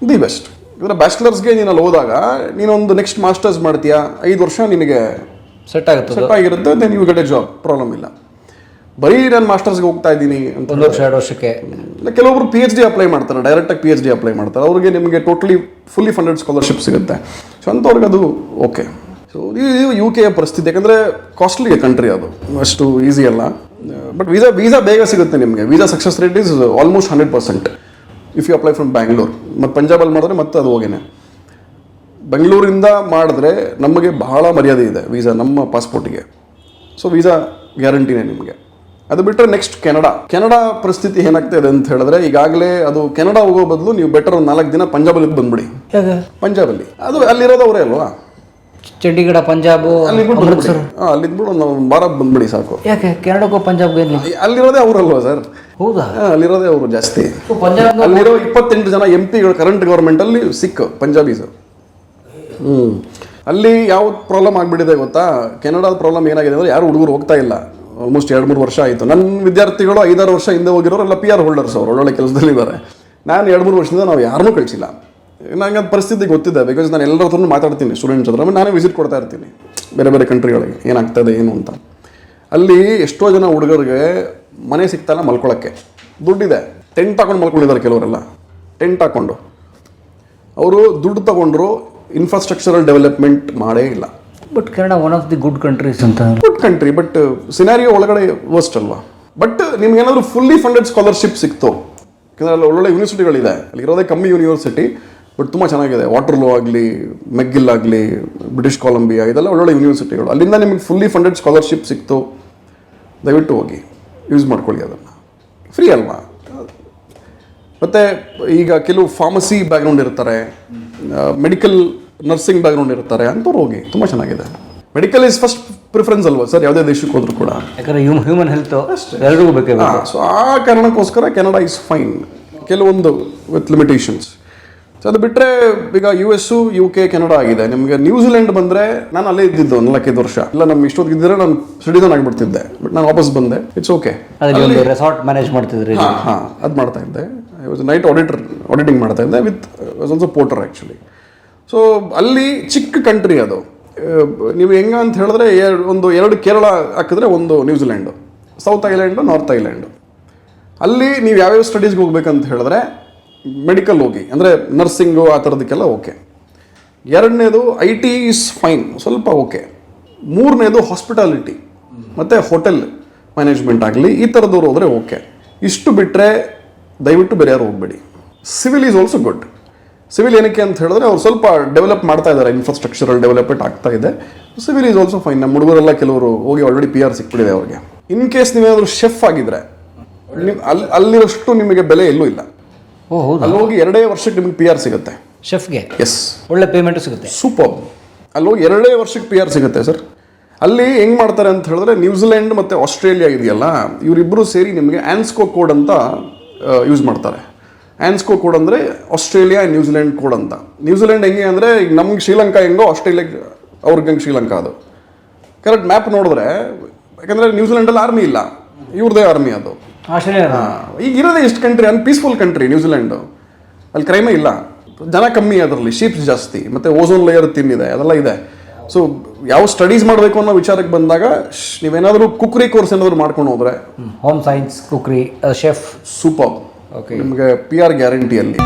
ದಿ ಬೆಸ್ಟ್ ಇದರ ಬ್ಯಾಚುಲರ್ಸ್ಗೆ ನೀನು ಅಲ್ಲಿ ಹೋದಾಗ ನೀನೊಂದು ನೆಕ್ಸ್ಟ್ ಮಾಸ್ಟರ್ಸ್ ಮಾಡ್ತೀಯಾ? ಐದು ವರ್ಷ ನಿನಗೆ ಸೆಟ್ ಆಗುತ್ತೆ ಸೆಟ್ ಆಗಿರುತ್ತೆ then you get a job problem ಇಲ್ಲ. ಬರೀ ನಾನು ಮಾಸ್ಟರ್ಸ್ಗೆ ಹೋಗ್ತಾ ಇದ್ದೀನಿ ಅಂತ ಒಂದು ವರ್ಷ ಎರಡು ವರ್ಷಕ್ಕೆ. ಇಲ್ಲ ಕೆಲವೊಬ್ರು ಪಿ ಎಚ್ ಡಿ ಅಪ್ಲೈ ಮಾಡ್ತಾರೆ ಡೈರೆಕ್ಟಾಗಿ ಪಿ ಎಚ್ ಡಿ ಅಪ್ಲೈ ಮಾಡ್ತಾರೆ. ಅವ್ರಿಗೆ ನಿಮಗೆ ಟೋಟಲಿ ಫುಲ್ಲಿ ಫಂಡೆಡ್ ಸ್ಕಾಲರ್ಶಿಪ್ ಸಿಗುತ್ತೆ. ಸೊ ಅಂಥವ್ರಿಗೆ ಅದು ಓಕೆ ಸೊ ಇದು ಯು ಕೆ ಪರಿಸ್ಥಿತಿ. ಯಾಕಂದರೆ ಕಾಸ್ಟ್ಲಿ ಕಂಟ್ರಿ ಅದು. ಅಷ್ಟು ಈಸಿ ಅಲ್ಲ. ಬಟ್ ವೀಸಾ ವೀಸಾ ಬೇಗ ಸಿಗುತ್ತೆ ನಿಮಗೆ. Visa success rate is almost hundred percent if you apply from Bangalore ಮತ್ತು ಪಂಜಾಬಲ್ಲಿ ಮಾಡಿದ್ರೆ ಮತ್ತೆ ಅದು ಹೋಗೇನೆ. ಬೆಂಗಳೂರಿಂದ ಮಾಡಿದ್ರೆ ನಮಗೆ ಬಹಳ ಮರ್ಯಾದೆ ಇದೆ ವೀಸಾ ನಮ್ಮ ಪಾಸ್ಪೋರ್ಟಿಗೆ ಸೊ ವೀಸಾ ಗ್ಯಾರಂಟಿನೇ ನಿಮಗೆ. ಅದು ಬಿಟ್ಟರೆ ನೆಕ್ಸ್ಟ್ ಕೆನಡಾ. ಕೆನಡಾ ಪರಿಸ್ಥಿತಿ ಏನಾಗ್ತಿದೆ ಅಂತ ಹೇಳಿದ್ರೆ ಈಗಾಗಲೇ ಅದು ಕೆನಡಾ ಹೋಗೋ ಬದಲು ನೀವು ಬೆಟರ್ ಒಂದು ನಾಲ್ಕು ದಿನ ಪಂಜಾಬಲ್ಲಿ ಬಂದ್ಬಿಡಿ. ಪಂಜಾಬಲ್ಲಿ. ಅದು ಅಲ್ಲಿರೋದು ಅವರೇ ಅಲ್ವಾ? ಚಂಡೀಗಢ ಪಂಜಾಬು ಅಲ್ಲಿ ಬಿಡು ಒಂದು ವಾರ ಬಂದ್ಬಿಡಿ ಸಾಕು. ಯಾಕೆ? ಕೆನಡಾಕ್ಕೂ ಪಂಜಾಬ್ಗೂ ಅಲ್ಲಿರೋದೇ ಅವರಲ್ವಾ ಸರ್? ಹೌದಾ? ಅಲ್ಲಿರೋದೇ ಅವರು ಜಾಸ್ತಿ. ಅಲ್ಲಿರೋ ಇಪ್ಪತ್ತೆಂಟು ಜನ ಎಂ ಪಿಗಳು ಕರೆಂಟ್ ಗೌರ್ಮೆಂಟಲ್ಲಿ ಸಿಕ್ಕು ಪಂಜಾಬೀಸ್ ಹ್ಞೂ ಅಲ್ಲಿ ಯಾವ ಪ್ರಾಬ್ಲಮ್ ಆಗಿಬಿಟ್ಟಿದೆ ಗೊತ್ತಾ? ಕೆನಡಾದ ಪ್ರಾಬ್ಲಮ್ ಏನಾಗಿದೆ ಅಂದ್ರೆ ಯಾರು ಹುಡುಗರು ಹೋಗ್ತಾ ಇಲ್ಲ. ಆಲ್ಮೋಸ್ಟ್ ಎರಡು, ಮೂರು ವರ್ಷ ಆಯಿತು. ನನ್ನ ವಿದ್ಯಾರ್ಥಿಗಳು ಐದಾರು ವರ್ಷ ಹಿಂದೆ ಹೋಗಿರೋರು ಎಲ್ಲ ಪಿ ಆರ್ ಹೋಲ್ಡರ್ಸ್ ಅವರು, ಒಳ್ಳೊಳ್ಳೆ ಕೆಲಸದಲ್ಲಿದ್ದಾರೆ ನಾನು ಎರಡು, ಮೂರು ವರ್ಷದಿಂದ ನಾವು ಯಾರನ್ನೂ ಕಳಿಸಿಲ್ಲ. ನನಗೆ ಅದು ಪರಿಸ್ಥಿತಿ ಗೊತ್ತಿದೆ ಬಿಕಾಸ್ ನಾನು ಎಲ್ಲರ ಹತ್ರನೂ ಮಾತಾಡ್ತೀನಿ ಸ್ಟೂಡೆಂಟ್ಸ್ ಹತ್ರ. ನಾನೇ ವಿಸಿಟ್ ಕೊಡ್ತಾ ಇರ್ತೀನಿ, ಬೇರೆ ಬೇರೆ ಕಂಟ್ರಿಗಳಿಗೆ ಏನಾಗ್ತದೆ, ಏನು ಅಂತ. ಅಲ್ಲಿ ಎಷ್ಟೋ ಜನ ಹುಡುಗರಿಗೆ ಮನೆ ಸಿಗ್ತಾಯಿಲ್ಲ ಮಲ್ಕೊಳ್ಳೋಕ್ಕೆ ದುಡ್ಡಿದೆ. ಟೆಂಟ್ ಹಾಕೊಂಡು ಮಲ್ಕೊಂಡಿದ್ದಾರೆ ಕೆಲವರೆಲ್ಲ. ಟೆಂಟ್ ಹಾಕ್ಕೊಂಡು ಅವರು ದುಡ್ಡು ತಗೊಂಡ್ರು ಇನ್ಫ್ರಾಸ್ಟ್ರಕ್ಚರಲ್ ಡೆವಲಪ್ಮೆಂಟ್ ಮಾಡೇ ಇಲ್ಲ. But Canada one of the good countries ಅಂತ. ಗುಡ್ ಕಂಟ್ರಿ ಬಟ್ ಸಿನಾರಿಯೋ ಒಳಗಡೆ ವರ್ಸ್ಟ್ ಅಲ್ವಾ? ಬಟ್ ನಿಮ್ಗೆ ಏನಾದರೂ ಫುಲ್ಲಿ ಫಂಡೆಡ್ ಸ್ಕಾಲರ್ಶಿಪ್ ಸಿಕ್ತು? ಯಾಕಂದರೆ ಅಲ್ಲಿ ಒಳ್ಳೊಳ್ಳೆ ಯೂನಿವರ್ಸಿಟಿಗಳಿದೆ ಅಲ್ಲಿ ಇರೋದೇ ಕಮ್ಮಿ ಯೂನಿವರ್ಸಿಟಿ ಬಟ್ ತುಂಬ ಚೆನ್ನಾಗಿದೆ. ವಾಟರ್ಲೋ ಆಗಲಿ ಮೆಗ್ಗಿಲ್ ಆಗಲಿ ಬ್ರಿಟಿಷ್ ಕೊಲಂಬಿಯಾ ಇದೆಲ್ಲ ಒಳ್ಳೊಳ್ಳೆ ಯೂನಿವರ್ಸಿಟಿಗಳು ಅಲ್ಲಿಂದ ನಿಮಗೆ ಫುಲ್ಲಿ ಫಂಡೆಡ್ ಸ್ಕಾಲರ್ಶಿಪ್ ಸಿಕ್ತು? ದಯವಿಟ್ಟು ಹೋಗಿ. ಯೂಸ್ ಮಾಡ್ಕೊಳ್ಳಿ ಅದನ್ನು. ಫ್ರೀ ಅಲ್ವಾ? ಮತ್ತು, ಈಗ ಕೆಲವು ಫಾರ್ಮಸಿ ಬ್ಯಾಕ್ಗ್ರೌಂಡ್ ಇರ್ತಾರೆ. ಮೆಡಿಕಲ್ ನರ್ಸಿಂಗ್ ಬ್ಯಾಕ್ಗ್ರೌಂಡ್ ಇರ್ತಾರೆ ಅಂತ ಹೋಗಿ ತುಂಬ ಚೆನ್ನಾಗಿದೆ. ಮೆಡಿಕಲ್ ಇಸ್ ಫಸ್ಟ್ ಪ್ರಿಫರೆನ್ಸ್ ಅಲ್ವಾ ಸರ್? ಯಾವುದೇ ದೇಶಕ್ಕೆ ಹೋದ್ರು ಕೂಡ. ಯಾಕಂದ್ರೆ ಹ್ಯೂಮ್ ಹ್ಯೂಮನ್ ಹೆಲ್ತ್ ಎಲ್ರಿಗೂ ಬೇಕೇ ಸೊ ಆ ಕಾರಣಕ್ಕೋಸ್ಕರ ಕೆನಡಾ ಇಸ್ ಫೈನ್ ಕೆಲವೊಂದು ವಿತ್ ಲಿಮಿಟೇಷನ್ಸ್ ಸೊ ಅದು ಬಿಟ್ಟರೆ ಈಗ U S U K Canada ಆಗಿದೆ. ನಿಮಗೆ ನ್ಯೂಜಿಲೆಂಡ್ ಬಂದರೆ ನಾನು ಅಲ್ಲೇ ಇದ್ದಿದ್ದು ಒಂದು ನಾಲ್ಕೈದು ವರ್ಷ. ಇಲ್ಲ ನಮ್ಮ ಇಷ್ಟೊತ್ತಿದ್ದರೆ ನಾನು ಸಿಟಿಸನ್ ಆಗಿಬಿಡ್ತಿದ್ದೆ. ಬಟ್ ನಾನು ವಾಪಸ್ ಬಂದೆ. ಇಟ್ಸ್ ಓಕೆ ರೆಸಾರ್ಟ್ ಮ್ಯಾನೇಜ್ ಮಾಡ್ತಿದ್ರಿ ಹಾಂ ಹಾಂ ಅದು ಮಾಡ್ತಾ ಇದ್ದೆ. I was night auditor auditing ಮಾಡ್ತಾ ಇದ್ದೆ with was also porter actually so ಅಲ್ಲಿ ಚಿಕ್ಕ ಕಂಟ್ರಿ ಅದು. ನೀವು ಹೆಂಗ ಅಂತ ಹೇಳಿದ್ರೆ ಒಂದು ಎರಡು ಕೇರಳ ಹಾಕಿದ್ರೆ ಒಂದು New Zealand south island north island ಅಲ್ಲಿ ನೀವು ಯಾವ್ಯಾವ ಸ್ಟಡೀಸ್ಗೆ ಹೋಗ್ಬೇಕಂತ ಹೇಳಿದ್ರೆ ಮೆಡಿಕಲ್ ಹೋಗಿ. ಅಂದರೆ ನರ್ಸಿಂಗು ಆ ಥರದಕ್ಕೆಲ್ಲ ಓಕೆ ಎರಡನೇದು ಐ ಟಿ ಈಸ್ ಫೈನ್ ಸ್ವಲ್ಪ ಓಕೆ ಮೂರನೇದು ಹಾಸ್ಪಿಟಾಲಿಟಿ ಮತ್ತು ಹೋಟೆಲ್ ಮ್ಯಾನೇಜ್ಮೆಂಟ್ ಆಗಲಿ, ಈ ಥರದವ್ರು ಹೋದರೆ ಓಕೆ ಇಷ್ಟು ಬಿಟ್ಟರೆ ದಯವಿಟ್ಟು ಬೇರೆ ಯಾರು ಹೋಗಬೇಡಿ. Civil is also good civil ಏನಕ್ಕೆ ಅಂತ ಹೇಳಿದ್ರೆ ಅವ್ರು ಸ್ವಲ್ಪ ಡೆವಲಪ್ ಮಾಡ್ತಾ ಇದ್ದಾರೆ ಇನ್ಫ್ರಾಸ್ಟ್ರಕ್ಚರಲ್ ಡೆವಲಪ್ಮೆಂಟ್ ಆಗ್ತಾ ಇದೆ. ಸಿವಿಲ್ ಈಸ್ ಆಲ್ಸೋ ಫೈನ್ ನಮ್ಮ ಹುಡುಗರೆಲ್ಲ ಕೆಲವರು ಹೋಗಿ ಆಲ್ರೆಡಿ ಪಿ ಆರ್ ಸಿಕ್ಬಿಟ್ಟಿದೆ ಅವ್ರಿಗೆ. ಇನ್ ಕೇಸ್ ನೀವೇನಾದರೂ ಶೆಫ್ ಆಗಿದ್ರೆ ಅಲ್ಲಿ ಅಲ್ಲಿರಷ್ಟು ನಿಮಗೆ ಬೆಲೆ ಎಲ್ಲೂ ಇಲ್ಲ. ಓ ಅಲ್ಲಿ ಹೋಗಿ ಎರಡೇ ವರ್ಷಕ್ಕೆ ನಿಮಗೆ ಪಿ ಆರ್ ಸಿಗುತ್ತೆ. ಶೆಫ್ಗೆ ಎಸ್ ಒಳ್ಳೆ ಪೇಮೆಂಟ್ ಸಿಗುತ್ತೆ? ಸೂಪರ್ ಅಲ್ಲಿ ಹೋಗಿ ಎರಡೇ ವರ್ಷಕ್ಕೆ ಪಿ ಆರ್ ಸಿಗುತ್ತೆ ಸರ್ ಅಲ್ಲಿ ಹೆಂಗ್ ಮಾಡ್ತಾರೆ ಅಂತ ಹೇಳಿದ್ರೆ ನ್ಯೂಜಿಲೆಂಡ್ ಮತ್ತೆ ಆಸ್ಟ್ರೇಲಿಯಾ ಇದೆಯಲ್ಲ ಇವರಿಬ್ಬರು ಸೇರಿ ನಿಮಗೆ ಆನ್ಸ್ಕೋ ಕೋಡ್ ಅಂತ ಯೂಸ್ ಮಾಡ್ತಾರೆ. ಆನ್ಸ್ಕೋ ಕೋಡ್ ಅಂದರೆ ಆಸ್ಟ್ರೇಲಿಯಾ ನ್ಯೂಜಿಲೆಂಡ್ ಕೋಡ್ ಅಂತ. ನ್ಯೂಜಿಲೆಂಡ್ ಹೆಂಗೆ ಅಂದರೆ ಈಗ ನಮ್ಗೆ ಶ್ರೀಲಂಕಾ ಹೆಂಗೋ ಆಸ್ಟ್ರೇಲಿಯಾ ಅವ್ರಿಗೆ ಹಂಗೆ ಶ್ರೀಲಂಕಾ ಅದು. ಕರೆಕ್ಟ್ ಮ್ಯಾಪ್ ನೋಡಿದ್ರೆ ಯಾಕಂದರೆ ನ್ಯೂಜಿಲೆಂಡಲ್ಲಿ ಆರ್ಮಿ ಇಲ್ಲ. ಇವ್ರದೇ ಆರ್ಮಿ ಅದು. ಈಗ ಇರೋದೇ ಇಷ್ಟು country an peaceful country New Zealand ಅಲ್ಲಿ ಕ್ರೈಮೇ ಇಲ್ಲ. ಜನ ಕಮ್ಮಿ ಅದರಲ್ಲಿ ಶೀಪ್ಸ್ ಜಾಸ್ತಿ ಮತ್ತು ಓಝೋನ್ ಲೇಯರ್ ತಿನ್ನಿದೆ ಅದೆಲ್ಲ ಇದೆ. ಸೊ ಯಾವ ಸ್ಟಡೀಸ್ ಮಾಡಬೇಕು ಅನ್ನೋ ವಿಚಾರಕ್ಕೆ ಬಂದಾಗ ನೀವೇನಾದರೂ ಕುಕ್ರಿ ಕೋರ್ಸ್ ಏನಾದರೂ ಮಾಡ್ಕೊಂಡು ಹೋದ್ರೆ. Home science cookery chef super. ನಿಮಗೆ ಪಿ ಆರ್ ಗ್ಯಾರಂಟಿಯಲ್ಲಿ